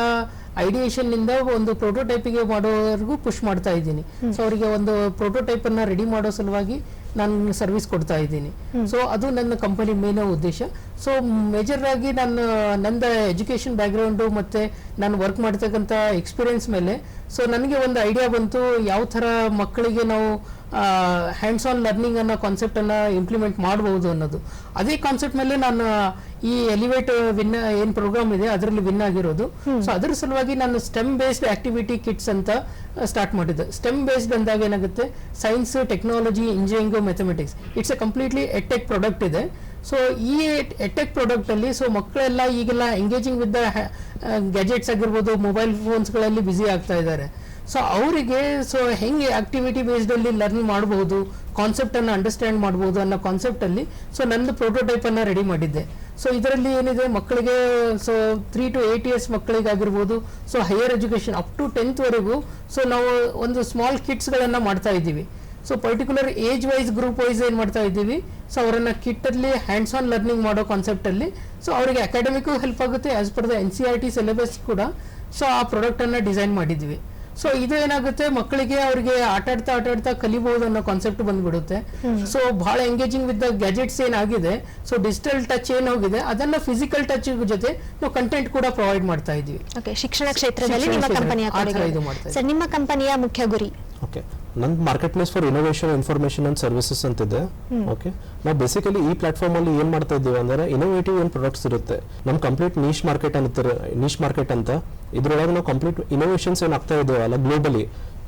ಐಡಿಯೇಷನ್ನಿಂದ ಒಂದು ಪ್ರೋಟೋಟೈಪಿಗೆ ಮಾಡೋವರೆಗೂ ಪುಷ್ ಮಾಡ್ತಾ ಇದ್ದೀನಿ. ಸೊ ಅವರಿಗೆ ಒಂದು ಪ್ರೋಟೋಟೈಪನ್ನು ರೆಡಿ ಮಾಡೋ ಸಲುವಾಗಿ ನಾನು ಸರ್ವಿಸ್ ಕೊಡ್ತಾ ಇದ್ದೀನಿ. ಸೊ ಅದು ನನ್ನ ಕಂಪನಿ ಮೇನ್ ಉದ್ದೇಶ. ಸೊ ಮೇಜರ್ ಆಗಿ ನಾನು ನನ್ನ ಎಜುಕೇಷನ್ ಬ್ಯಾಕ್ಗ್ರೌಂಡು ಮತ್ತು ನಾನು ವರ್ಕ್ ಮಾಡ್ತಕ್ಕಂಥ ಎಕ್ಸ್ಪೀರಿಯನ್ಸ್ ಮೇಲೆ ಸೊ ನನಗೆ ಒಂದು ಐಡಿಯಾ ಬಂತು ಯಾವ ಥರ ಮಕ್ಕಳಿಗೆ ನಾವು ಹ್ಯಾಂಡ್ಸ್ ಆನ್ ಲರ್ನಿಂಗ್ ಅನ್ನೋ ಕಾನ್ಸೆಪ್ಟನ್ನು ಇಂಪ್ಲಿಮೆಂಟ್ ಮಾಡ್ಬೋದು ಅನ್ನೋದು. ಅದೇ ಕಾನ್ಸೆಪ್ಟ್ ಮೇಲೆ ನಾನು ಈ ಎಲಿವೇಟ್ ವಿನ್ ಏನು ಪ್ರೋಗ್ರಾಮ್ ಇದೆ ಅದರಲ್ಲಿ ವಿನ್ ಆಗಿರೋದು. ಸೊ ಅದರ ಸಲುವಾಗಿ ನಾನು ಸ್ಟೆಮ್ ಬೇಸ್ಡ್ ಆಕ್ಟಿವಿಟಿ ಕಿಟ್ಸ್ ಅಂತ ಸ್ಟಾರ್ಟ್ ಮಾಡಿದ್ದೆ. ಸ್ಟೆಮ್ ಬೇಸ್ಡ್ ಅಂದಾಗ ಏನಾಗುತ್ತೆ? Science technology engineering mathematics it's a completely edtech product ಇದೆ. ಸೊ ಈ ಎಟೆಕ್ ಪ್ರಾಡಕ್ಟ್ ಅಲ್ಲಿ ಸೊ ಮಕ್ಕಳೆಲ್ಲ ಈಗೆಲ್ಲ ಎಂಗೇಜಿಂಗ್ ವಿತ್ ದ ಗ್ಯಾಜೆಟ್ಸ್ ಆಗಿರ್ಬೋದು ಮೊಬೈಲ್ ಫೋನ್ಸ್ಗಳಲ್ಲಿ ಬ್ಯುಸಿ ಆಗ್ತಾ ಇದ್ದಾರೆ. ಸೊ ಅವರಿಗೆ ಸೊ ಹೆಂಗೆ ಆಕ್ಟಿವಿಟಿ ಬೇಸ್ಡ್ ಅಲ್ಲಿ ಲರ್ನ್ ಮಾಡಬಹುದು ಕಾನ್ಸೆಪ್ಟ್ ಅನ್ನು ಅಂಡರ್ಸ್ಟ್ಯಾಂಡ್ ಮಾಡಬಹುದು ಅನ್ನೋ ಕಾನ್ಸೆಪ್ಟ್ ಅಲ್ಲಿ ಸೊ ನಂದು ಪ್ರೋಟೋಟೈಪ್ ಅನ್ನ ರೆಡಿ ಮಾಡಿದ್ದೆ. ಸೊ ಇದರಲ್ಲಿ ಏನಿದೆ, ಮಕ್ಕಳಿಗೆ so three to eight years ಮಕ್ಕಳಿಗಾಗಿರ್ಬೋದು so higher education up to tenth ವರೆಗೂ ಸೊ ನಾವು ಒಂದು ಸ್ಮಾಲ್ ಕಿಟ್ಸ್ಗಳನ್ನು ಮಾಡ್ತಾ ಇದ್ದೀವಿ. So particular age wise group wise ಏನು ಮಾಡ್ತಾ ಇದ್ದೀವಿ? ಸೊ ಅವರನ್ನು ಕಿಟ್ಟಲ್ಲಿ ಹ್ಯಾಂಡ್ಸ್ ಆನ್ ಲರ್ನಿಂಗ್ ಮಾಡೋ ಕಾನ್ಸೆಪ್ಟಲ್ಲಿ ಸೊ ಅವರಿಗೆ ಅಕಾಡೆಮಿಕ್ಕು ಹೆಲ್ಪ್ ಆಗುತ್ತೆ as per the N C R T syllabus ಕೂಡ. ಸೊ ಆ ಪ್ರಾಡಕ್ಟನ್ನು ಡಿಸೈನ್ ಮಾಡಿದ್ವಿ. ಸೊ ಇದು ಏನಾಗುತ್ತೆ? ಮಕ್ಕಳಿಗೆ ಅವರಿಗೆ ಆಟಾಡ್ತಾ ಆಟಾಡ್ತಾ ಕಲಿಬಹುದು ಅನ್ನೋ ಕಾನ್ಸೆಪ್ಟ್ ಬಂದ್ಬಿಡುತ್ತೆ. ಸೊ ಬಹಳ ಎಂಗೇಜಿಂಗ್ ವಿತ್ ದ ಗ್ಯಾಜೆಟ್ಸ್ ಏನಾಗಿದೆ? ಸೊ ಡಿಜಿಟಲ್ ಟಚ್ ಏನಾಗಿದೆ? ಹೋಗಿದೆ ಅದನ್ನ ಫಿಸಿಕಲ್ ಟಚ್ ಜೊತೆ ನಾವು ಕಂಟೆಂಟ್ ಕೂಡ ಪ್ರೊವೈಡ್ ಮಾಡ್ತಾ ಇದ್ದೀವಿ. ಓಕೆ ಶಿಕ್ಷಣ ಕ್ಷೇತ್ರದಲ್ಲಿ ನಿಮ್ಮ ಕಂಪನಿಯ ಮುಖ್ಯ ಗುರಿ? ಓಕೆ ನಂದು market place for innovation information and services ಅಂತಿದೆ ಓಕೆ ನಾವು ಬೇಸಿಕಲಿ ಈ ಪ್ಲಾಟ್ಫಾರ್ಮ್ ಅಲ್ಲಿ ಏನ್ ಮಾಡ್ತಾ ಇದ್ದೀವಿ ಅಂದ್ರೆ ಇನೋವೇಟಿವ್ ಏನ್ ಪ್ರಾಡಕ್ಟ್ಸ್ ಇರುತ್ತೆ? ನಮ್ಮ ಕಂಪ್ಲೀಟ್ ನೀಶ್ ಮಾರ್ಕೆಟ್ ಅಂತಾರೆ ನೀಶ್ ಮಾರ್ಕೆಟ್ ಅಂತ. ಇದ್ರೊಳಗೆ ನಾವು ಕಂಪ್ಲೀಟ್ ಇನೋವೇಷನ್ಸ್ ಏನ್ ಆಗ್ತಾ ಅಲ್ಲ ಗ್ಲೋಬಲಿ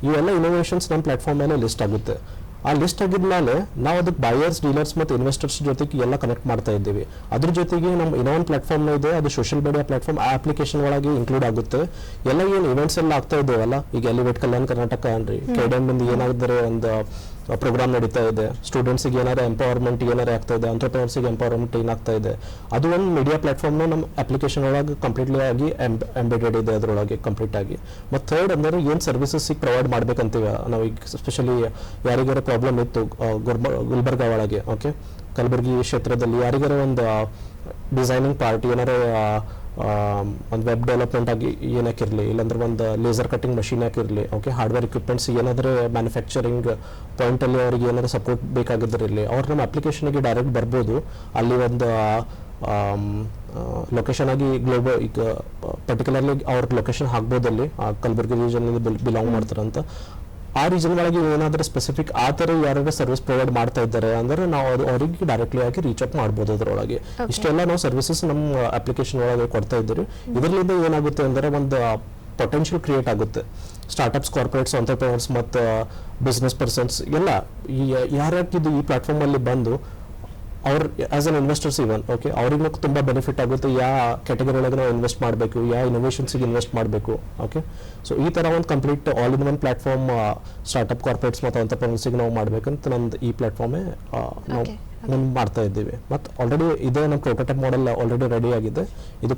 ಇವೆಲ್ಲ ಇನೋವೇಷನ್ಸ್ ನಮ್ಮ ಪ್ಲಾಟ್ಫಾರ್ಮ್ ಮೇಲೆ ಲಿಸ್ಟ್ ಆಗುತ್ತೆ. ಆ ಲಿಸ್ಟ್ ಆಗಿದ್ಮೇಲೆ ನಾವು ಅದಕ್ಕೆ ಬಯರ್ಸ್ ಡೀಲರ್ಸ್ ಮತ್ತು ಇನ್ವೆಸ್ಟರ್ಸ್ ಜೊತೆಗೆ ಎಲ್ಲ ಕನೆಕ್ಟ್ ಮಾಡ್ತಾ ಇದ್ದೀವಿ. ಅದ್ರ ಜೊತೆಗೆ ನಮ್ಮ ಇನ್ನೊಂದು ಪ್ಲಾಟ್ಫಾರ್ಮ್ ಇದೆ ಅದು ಸೋಷಿಯಲ್ ಮೀಡಿಯಾ ಪ್ಲಾಟ್ಫಾರ್ಮ್ ಆ ಅಪ್ಲಿಕೇಶನ್ ಒಳಗೆ ಇನ್ಕ್ಲೂಡ್ ಆಗುತ್ತೆ. ಎಲ್ಲ ಏನು ಇವೆಂಟ್ಸ್ ಎಲ್ಲ ಆಗ್ತಾ ಇದ್ದೇವಲ್ಲ ಈಗ ಎಲಿವೇಟ್ ಕಲ್ಯಾಣ ಕರ್ನಾಟಕ ಅನ್ರಿ ಕೆಡಮ್ ಬಂದು ಏನಾದರೆ ಒಂದು ಪ್ರೋಗ್ರಾಮ್ ನಡೀತಾ ಇದೆ. ಸ್ಟೂಡೆಂಟ್ಸಿಗೆ ಏನಾರ ಎಂಪವರ್ಮೆಂಟ್ ಏನಾರ ಆಗ್ತಾ ಇದೆ ಎಂಟರ್ಪ್ರಿನರ್ಸಿಗೆ ಎಂಪವರ್ಮೆಂಟ್ ಏನಾಗ್ತಾ ಇದೆ ಅದು ಒಂದು ಮೀಡಿಯಾ ಪ್ಲಾಟ್ಫಾರ್ಮ್ನ ನಮ್ಮ ಅಪ್ಲಿಕೇಶನ್ ಒಳಗೆ ಕಂಪ್ಲೀಟ್ಲಿ ಆಗಿ ಎಂಬೆಡೆಡ್ ಇದೆ ಅದರೊಳಗೆ ಕಂಪ್ಲೀಟ್ ಆಗಿ. ಮತ್ತು ಥರ್ಡ್ ಅಂದರೆ ಏನು ಸರ್ವಿಸಸ್ ಪ್ರೊವೈಡ್ ಮಾಡ್ಬೇಕಂತೀವಿ? ನಾವು ಈಗ ಸ್ಪೆಷಲಿ ಯಾರಿಗಾರ ಪ್ರಾಬ್ಲಮ್ ಇತ್ತು ಗುಲ್ಬರ್ಗಾ ಗುಲ್ಬರ್ ಗುಲ್ಬರ್ಗ ಒಳಗೆ ಓಕೆ ಕಲಬುರಗಿ ಕ್ಷೇತ್ರದಲ್ಲಿ ಯಾರಿಗಾರ ಒಂದು ಡಿಸೈನಿಂಗ್ ಪಾರ್ಟಿ ಏನಾರ ಒಂದು ವೆಬ್ ಡೆವಲಪ್ಮೆಂಟ್ ಆಗಿ ಏನಾಕಿರಲಿ ಇಲ್ಲಾಂದ್ರೆ ಒಂದು ಲೇಸರ್ ಕಟಿಂಗ್ ಮಷೀನ್ ಹಾಕಿರಲಿ ಓಕೆ ಹಾರ್ಡ್ವೇರ್ ಇಕ್ವಿಪ್ಮೆಂಟ್ಸ್ ಏನಾದರೂ ಮ್ಯಾನುಫ್ಯಾಕ್ಚರಿಂಗ್ ಪಾಯಿಂಟಲ್ಲಿ ಅವ್ರಿಗೆ ಏನಾದರೂ ಸಪೋರ್ಟ್ ಬೇಕಾಗಿದ್ದಿರಲಿ ಅವ್ರು ನಮ್ಮ ಅಪ್ಲಿಕೇಶನ್ಗೆ ಡೈರೆಕ್ಟ್ ಬರ್ಬೋದು. ಅಲ್ಲಿ ಒಂದು ಲೊಕೇಶನ್ ಆಗಿ ಗ್ಲೋಬಲ್ ಈಗ ಪರ್ಟಿಕ್ಯುಲರ್ಲಿ ಅವ್ರ ಲೊಕೇಶನ್ ಹಾಕ್ಬೋದಲ್ಲಿ ಕಲಬುರಗಿ ರೀಜನ್ ಬಿಲಾಂಗ್ ಮಾಡ್ತಾರಂತ. ಆ ರೀಜನ್ ಒಳಗೆ ಏನಾದರೂ ಸ್ಪೆಸಿಫಿಕ್ ಆ ಥರ ಯಾರು ಸರ್ವಿಸ್ ಪ್ರೊವೈಡ್ ಮಾಡ್ತಾ ಇದ್ದಾರೆ ಅಂದ್ರೆ ನಾವು ಅದು ಅವರಿಗೆ ಡೈರೆಕ್ಟ್ಲಿ ಆಗಿ ರೀಚ್ ಅಪ್ ಮಾಡ್ಬೋದು ಅದರೊಳಗೆ. ಇಷ್ಟೆಲ್ಲ ನಾವು ಸರ್ವಿಸಸ್ ನಮ್ಮ ಅಪ್ಲಿಕೇಶನ್ ಒಳಗೆ ಕೊಡ್ತಾ ಇದ್ದೀವಿ ಇದರಿಂದ ಏನಾಗುತ್ತೆ ಅಂದರೆ ಒಂದು ಪೊಟೆನ್ಷಿಯಲ್ ಕ್ರಿಯೇಟ್ ಆಗುತ್ತೆ. ಸ್ಟಾರ್ಟಪ್ಸ್ ಕಾರ್ಪೊರೇಟ್ಸ್ ಎಂಟರ್ಪ್ರೈನರ್ಸ್ ಮತ್ತು ಬಿಸ್ನೆಸ್ ಪರ್ಸನ್ಸ್ ಎಲ್ಲ ಈ ಯಾರ್ಯಾಕಿದು ಈ ಪ್ಲಾಟ್ಫಾರ್ಮ್ ಅಲ್ಲಿ ಬಂದು ಅವ್ರ as an investors even okay ಅವ್ರಿಗೂ ತುಂಬ ಬೆನಿಫಿಟ್ ಆಗುತ್ತೆ. ಯಾವ ಕ್ಯಾಟಗರಿ ಒಳಗೆ ನಾವು ಇನ್ವೆಸ್ಟ್ ಮಾಡಬೇಕು ಯಾವ ಇನೋವೇಷನ್ಸಿಗೆ ಇನ್ವೆಸ್ಟ್ ಮಾಡಬೇಕು ಓಕೆ ಸೊ ಈ ಥರ ಒಂದು complete all in one platform startup corporates ಮತ್ತು ಎಂಟರ್ಪ್ರೈನರ್ಸಿಗೆ ನಾವು ಮಾಡಬೇಕಂತ ನಮ್ದು ಈ ಪ್ಲಾಟ್ಫಾರ್ಮೇ ನಾವು ಮುಂದೆ ಮಾಡ್ತಾ ಇದ್ದೀವಿ. ಮತ್ತು ಆಲ್ರೆಡಿ ಇದೇ ನಮ್ಮ ಪ್ರೋಟೋಟೈಪ್ ಮಾಡೆಲ್ ಆಲ್ರೆಡಿ ರೆಡಿ ಆಗಿದೆ. ಇದು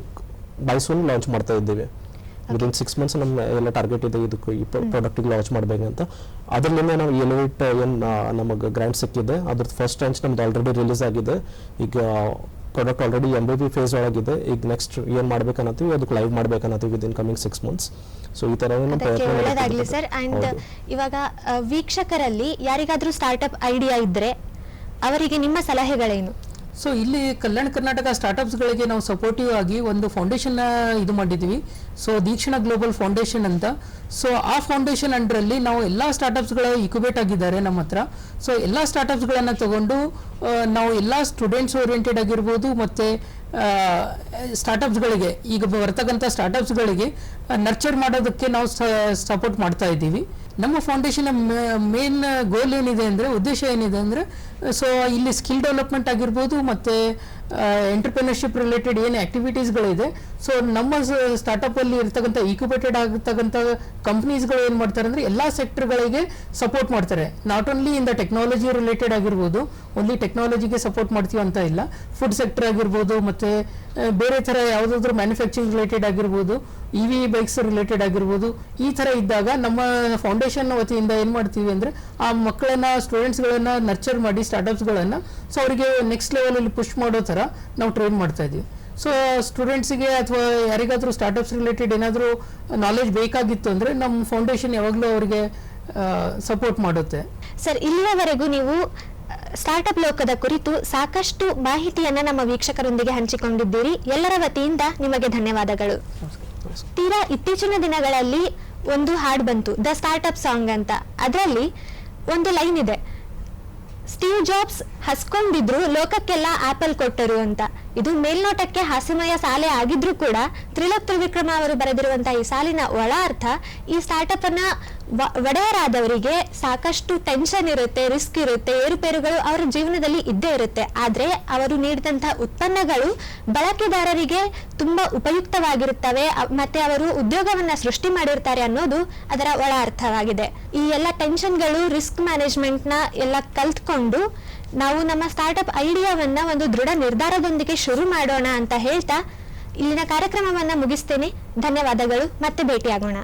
ಬೈ ಸೂನ್ ಲಾಂಚ್ ಮಾಡ್ತಾ ಇದ್ದೀವಿ. ವಿದಿನ್ ಸಿಕ್ಸ್ ಮಂತ್ಸ್ ನಮ್ಮ ಎಲ್ಲ ಟಾರ್ಗೆಟ್ ಇದೆ ಇದಕ್ಕೆ ಈ ಪ್ರಾಡಕ್ಟಿಗೆ ಲಾಂಚ್ ಮಾಡಬೇಕಂತ. ಅದರಲ್ಲಿಂದ ನಾವು ಎಲಿವೇಟ್ ಏನು ನಮಗೆ ಗ್ರ್ಯಾಂಟ್ ಸಿಕ್ಕಿದೆ. ಅದ್ರದ್ದು ಫಸ್ಟ್ ಟ್ರಾಂಚ್ ನಮ್ದು ಆಲ್ರೆಡಿ ರಿಲೀಸ್ ಆಗಿದೆ. ಈಗ product already M V P phase ಒಳಗಿದೆ. ಈಗ ನೆಕ್ಸ್ಟ್ ಏನು ಮಾಡ್ಬೇಕನ್ನತ್ತೀವಿ ಅದಕ್ಕೆ live ಮಾಡ್ಬೇಕನ್ನತ್ತೀವಿ within coming six months so ಈ ಪ್ರಯತ್ನ ಒಳ್ಳೇದಾಗ್ಲಿ. Sir and. ಇವಾಗ ವೀಕ್ಷಕರಲ್ಲಿ ಯಾರಿಗಾದರೂ ಸ್ಟಾರ್ಟಪ್ ಐಡಿಯಾ ಇದ್ದರೆ ಅವರಿಗೆ ನಿಮ್ಮ ಸಲಹೆಗಳೇನು? ಸೊ ಇಲ್ಲಿ ಕಲ್ಯಾಣ ಕರ್ನಾಟಕ ಸ್ಟಾರ್ಟಪ್ಸ್ಗಳಿಗೆ ನಾವು ಸಪೋರ್ಟಿವ್ ಆಗಿ ಒಂದು ಫೌಂಡೇಶನ್ ಇದು ಮಾಡಿದ್ದೀವಿ ಸೊ ದೀಕ್ಷಣ ಗ್ಲೋಬಲ್ ಫೌಂಡೇಶನ್ ಅಂತ. ಸೊ ಆ ಫೌಂಡೇಶನ್ ಅಂಡರಲ್ಲಿ ನಾವು ಎಲ್ಲ ಸ್ಟಾರ್ಟಪ್ಸ್ಗಳ ಇಕ್ಯುಬೇಟ್ ಆಗಿದ್ದಾರೆ ನಮ್ಮ ಹತ್ರ. ಸೊ ಎಲ್ಲ ಸ್ಟಾರ್ಟಪ್ಸ್ಗಳನ್ನು ತಗೊಂಡು ನಾವು ಎಲ್ಲ ಸ್ಟೂಡೆಂಟ್ಸ್ ಓರಿಯೆಂಟೆಡ್ ಆಗಿರ್ಬೋದು ಮತ್ತು ಸ್ಟಾರ್ಟಪ್ಸ್ಗಳಿಗೆ ಈಗ ಬರ್ತಕ್ಕಂಥ ಸ್ಟಾರ್ಟಪ್ಸ್ಗಳಿಗೆ ನರ್ಚರ್ ಮಾಡೋದಕ್ಕೆ ನಾವು ಸಪೋರ್ಟ್ ಮಾಡ್ತಾ ಇದ್ದೀವಿ. ನಮ್ಮ ಫೌಂಡೇಶನ್ ಮೇನ್ ಗೋಲ್ ಏನಿದೆ ಅಂದರೆ ಉದ್ದೇಶ ಏನಿದೆ ಅಂದರೆ ಸೊ ಇಲ್ಲಿ ಸ್ಕಿಲ್ ಡೆವಲಪ್ಮೆಂಟ್ ಆಗಿರ್ಬೋದು, ಮತ್ತು ಎಂಟರ್ಪ್ರಿನರ್ಶಿಪ್ ರಿಲೇಟೆಡ್ ಏನು ಆಕ್ಟಿವಿಟೀಸ್ಗಳಿದೆ ಸೊ ನಮ್ಮ ಸ್ಟಾರ್ಟಪ್ಪಲ್ಲಿ ಇರ್ತಕ್ಕಂಥ ಇಕ್ಯುಬೇಟೆಡ್ ಆಗಿರ್ತಕ್ಕಂಥ ಕಂಪ್ನೀಸ್ಗಳು ಏನು ಮಾಡ್ತಾರೆ ಅಂದರೆ ಎಲ್ಲ ಸೆಕ್ಟರ್ಗಳಿಗೆ ಸಪೋರ್ಟ್ ಮಾಡ್ತಾರೆ. Not only in the technology related ಆಗಿರ್ಬೋದು ಓನ್ಲಿ ಟೆಕ್ನಾಲಜಿಗೆ ಸಪೋರ್ಟ್ ಮಾಡ್ತೀವಿ ಅಂತ ಇಲ್ಲ. ಫುಡ್ ಸೆಕ್ಟರ್ ಆಗಿರ್ಬೋದು, ಮತ್ತು ಬೇರೆ ಥರ ಯಾವುದಾದ್ರೂ ಮ್ಯಾನುಫ್ಯಾಕ್ಚರಿಂಗ್ ರಿಲೇಟೆಡ್ ಆಗಿರ್ಬೋದು ಇ ವಿ ಬೈಕ್ಸ್ ರಿಲೇಟೆಡ್ ಆಗಿರ್ಬೋದು, ಈ ಥರ ಇದ್ದಾಗ ನಮ್ಮ ಫೌಂಡೇಶನ್ ವತಿಯಿಂದ ಏನು ಮಾಡ್ತೀವಿ ಅಂದರೆ ಆ ಮಕ್ಕಳನ್ನ ಸ್ಟೂಡೆಂಟ್ಸ್ಗಳನ್ನ ನರ್ಚರ್ ಮಾಡಿ ಸ್ಟಾರ್ಟಪ್ಸ್ಗಳನ್ನು ಸೊ ಅವರಿಗೆ ನೆಕ್ಸ್ಟ್ ಲೆವೆಲಲ್ಲಿ ಪುಷ್ ಮಾಡೋ ಥರ ನಾವು ಟ್ರೈನ್ ಮಾಡ್ತಾ ಇದ್ದೀವಿ. ಸೊ ಸ್ಟೂಡೆಂಟ್ಸಿಗೆ ಅಥವಾ ಯಾರಿಗಾದರೂ ಸ್ಟಾರ್ಟಪ್ಸ್ ರಿಲೇಟೆಡ್ ಏನಾದರೂ ನಾಲೆಜ್ ಬೇಕಾಗಿತ್ತು ಅಂದರೆ ನಮ್ಮ ಫೌಂಡೇಶನ್ ಯಾವಾಗಲೂ ಅವರಿಗೆ ಸಪೋರ್ಟ್ ಮಾಡುತ್ತೆ. ಸರ್ ಇಲ್ಲಿಯವರೆಗೂ ನೀವು ಸ್ಟಾರ್ಟ್ಅಪ್ ಲೋಕದ ಕುರಿತು ಸಾಕಷ್ಟು ಮಾಹಿತಿಯನ್ನ ನಮ್ಮ ವೀಕ್ಷಕರೊಂದಿಗೆ ಹಂಚಿಕೊಂಡಿದ್ದೀರಿ. ಎಲ್ಲರ ವತಿಯಿಂದ ನಿಮಗೆ ಧನ್ಯವಾದಗಳು. ತೀರಾ ಇತ್ತೀಚಿನ ದಿನಗಳಲ್ಲಿ ಒಂದು ಹಾಡು ಬಂತು, ದ ಸ್ಟಾರ್ಟ್ಅಪ್ ಸಾಂಗ್ ಅಂತ. ಅದರಲ್ಲಿ ಒಂದು ಲೈನ್ ಇದೆ. ಸ್ಟೀವ್ ಜಾಬ್ಸ್ ಹಸ್ಕೊಂಡಿದ್ರು, ಲೋಕಕ್ಕೆಲ್ಲ ಆಪಲ್ ಕೊಟ್ಟರು ಅಂತ. ಇದು ಮೇಲ್ನೋಟಕ್ಕೆ ಹಾಸ್ಯಮಯ ಸಾಲೆ ಆಗಿದ್ರೂ ಕೂಡ ತ್ರಿಲೋಕ್ ತ್ರಿವಿಕ್ರಮ ಅವರು ಬರೆದಿರುವಂತಹ ಈ ಸಾಲಿನ ಒಳ ಅರ್ಥ ಈ ಸ್ಟಾರ್ಟ್ಅಪ್ ಅನ್ನ ಒಡೆಯರಾದವರಿಗೆ ಸಾಕಷ್ಟು ಟೆನ್ಷನ್ ಇರುತ್ತೆ ರಿಸ್ಕ್ ಇರುತ್ತೆ, ಏರುಪೇರುಗಳು ಅವರ ಜೀವನದಲ್ಲಿ ಇದ್ದೇ ಇರುತ್ತೆ. ಆದ್ರೆ ಅವರು ನೀಡಿದಂತಹ ಉತ್ಪನ್ನಗಳು ಬಳಕೆದಾರರಿಗೆ ತುಂಬಾ ಉಪಯುಕ್ತವಾಗಿರುತ್ತವೆ ಮತ್ತೆ ಅವರು ಉದ್ಯೋಗವನ್ನ ಸೃಷ್ಟಿ ಮಾಡಿರ್ತಾರೆ ಅನ್ನೋದು ಅದರ ಒಳ ಅರ್ಥವಾಗಿದೆ. ಈ ಎಲ್ಲ ಟೆನ್ಷನ್ಗಳು ರಿಸ್ಕ್ ಮ್ಯಾನೇಜ್ಮೆಂಟ್ನ ಎಲ್ಲ ಕಲ್ತ್ಕೊಂಡು ನಾವು ನಮ್ಮ ಸ್ಟಾರ್ಟ್ಅಪ್ ಐಡಿಯಾವನ್ನ ಒಂದು ದೃಢ ನಿರ್ಧಾರದೊಂದಿಗೆ ಶುರು ಮಾಡೋಣ ಅಂತ ಹೇಳ್ತಾ ಇಲ್ಲಿನ ಕಾರ್ಯಕ್ರಮವನ್ನ ಮುಗಿಸ್ತೇನೆ. ಧನ್ಯವಾದಗಳು. ಮತ್ತೆ ಭೇಟಿಯಾಗೋಣ.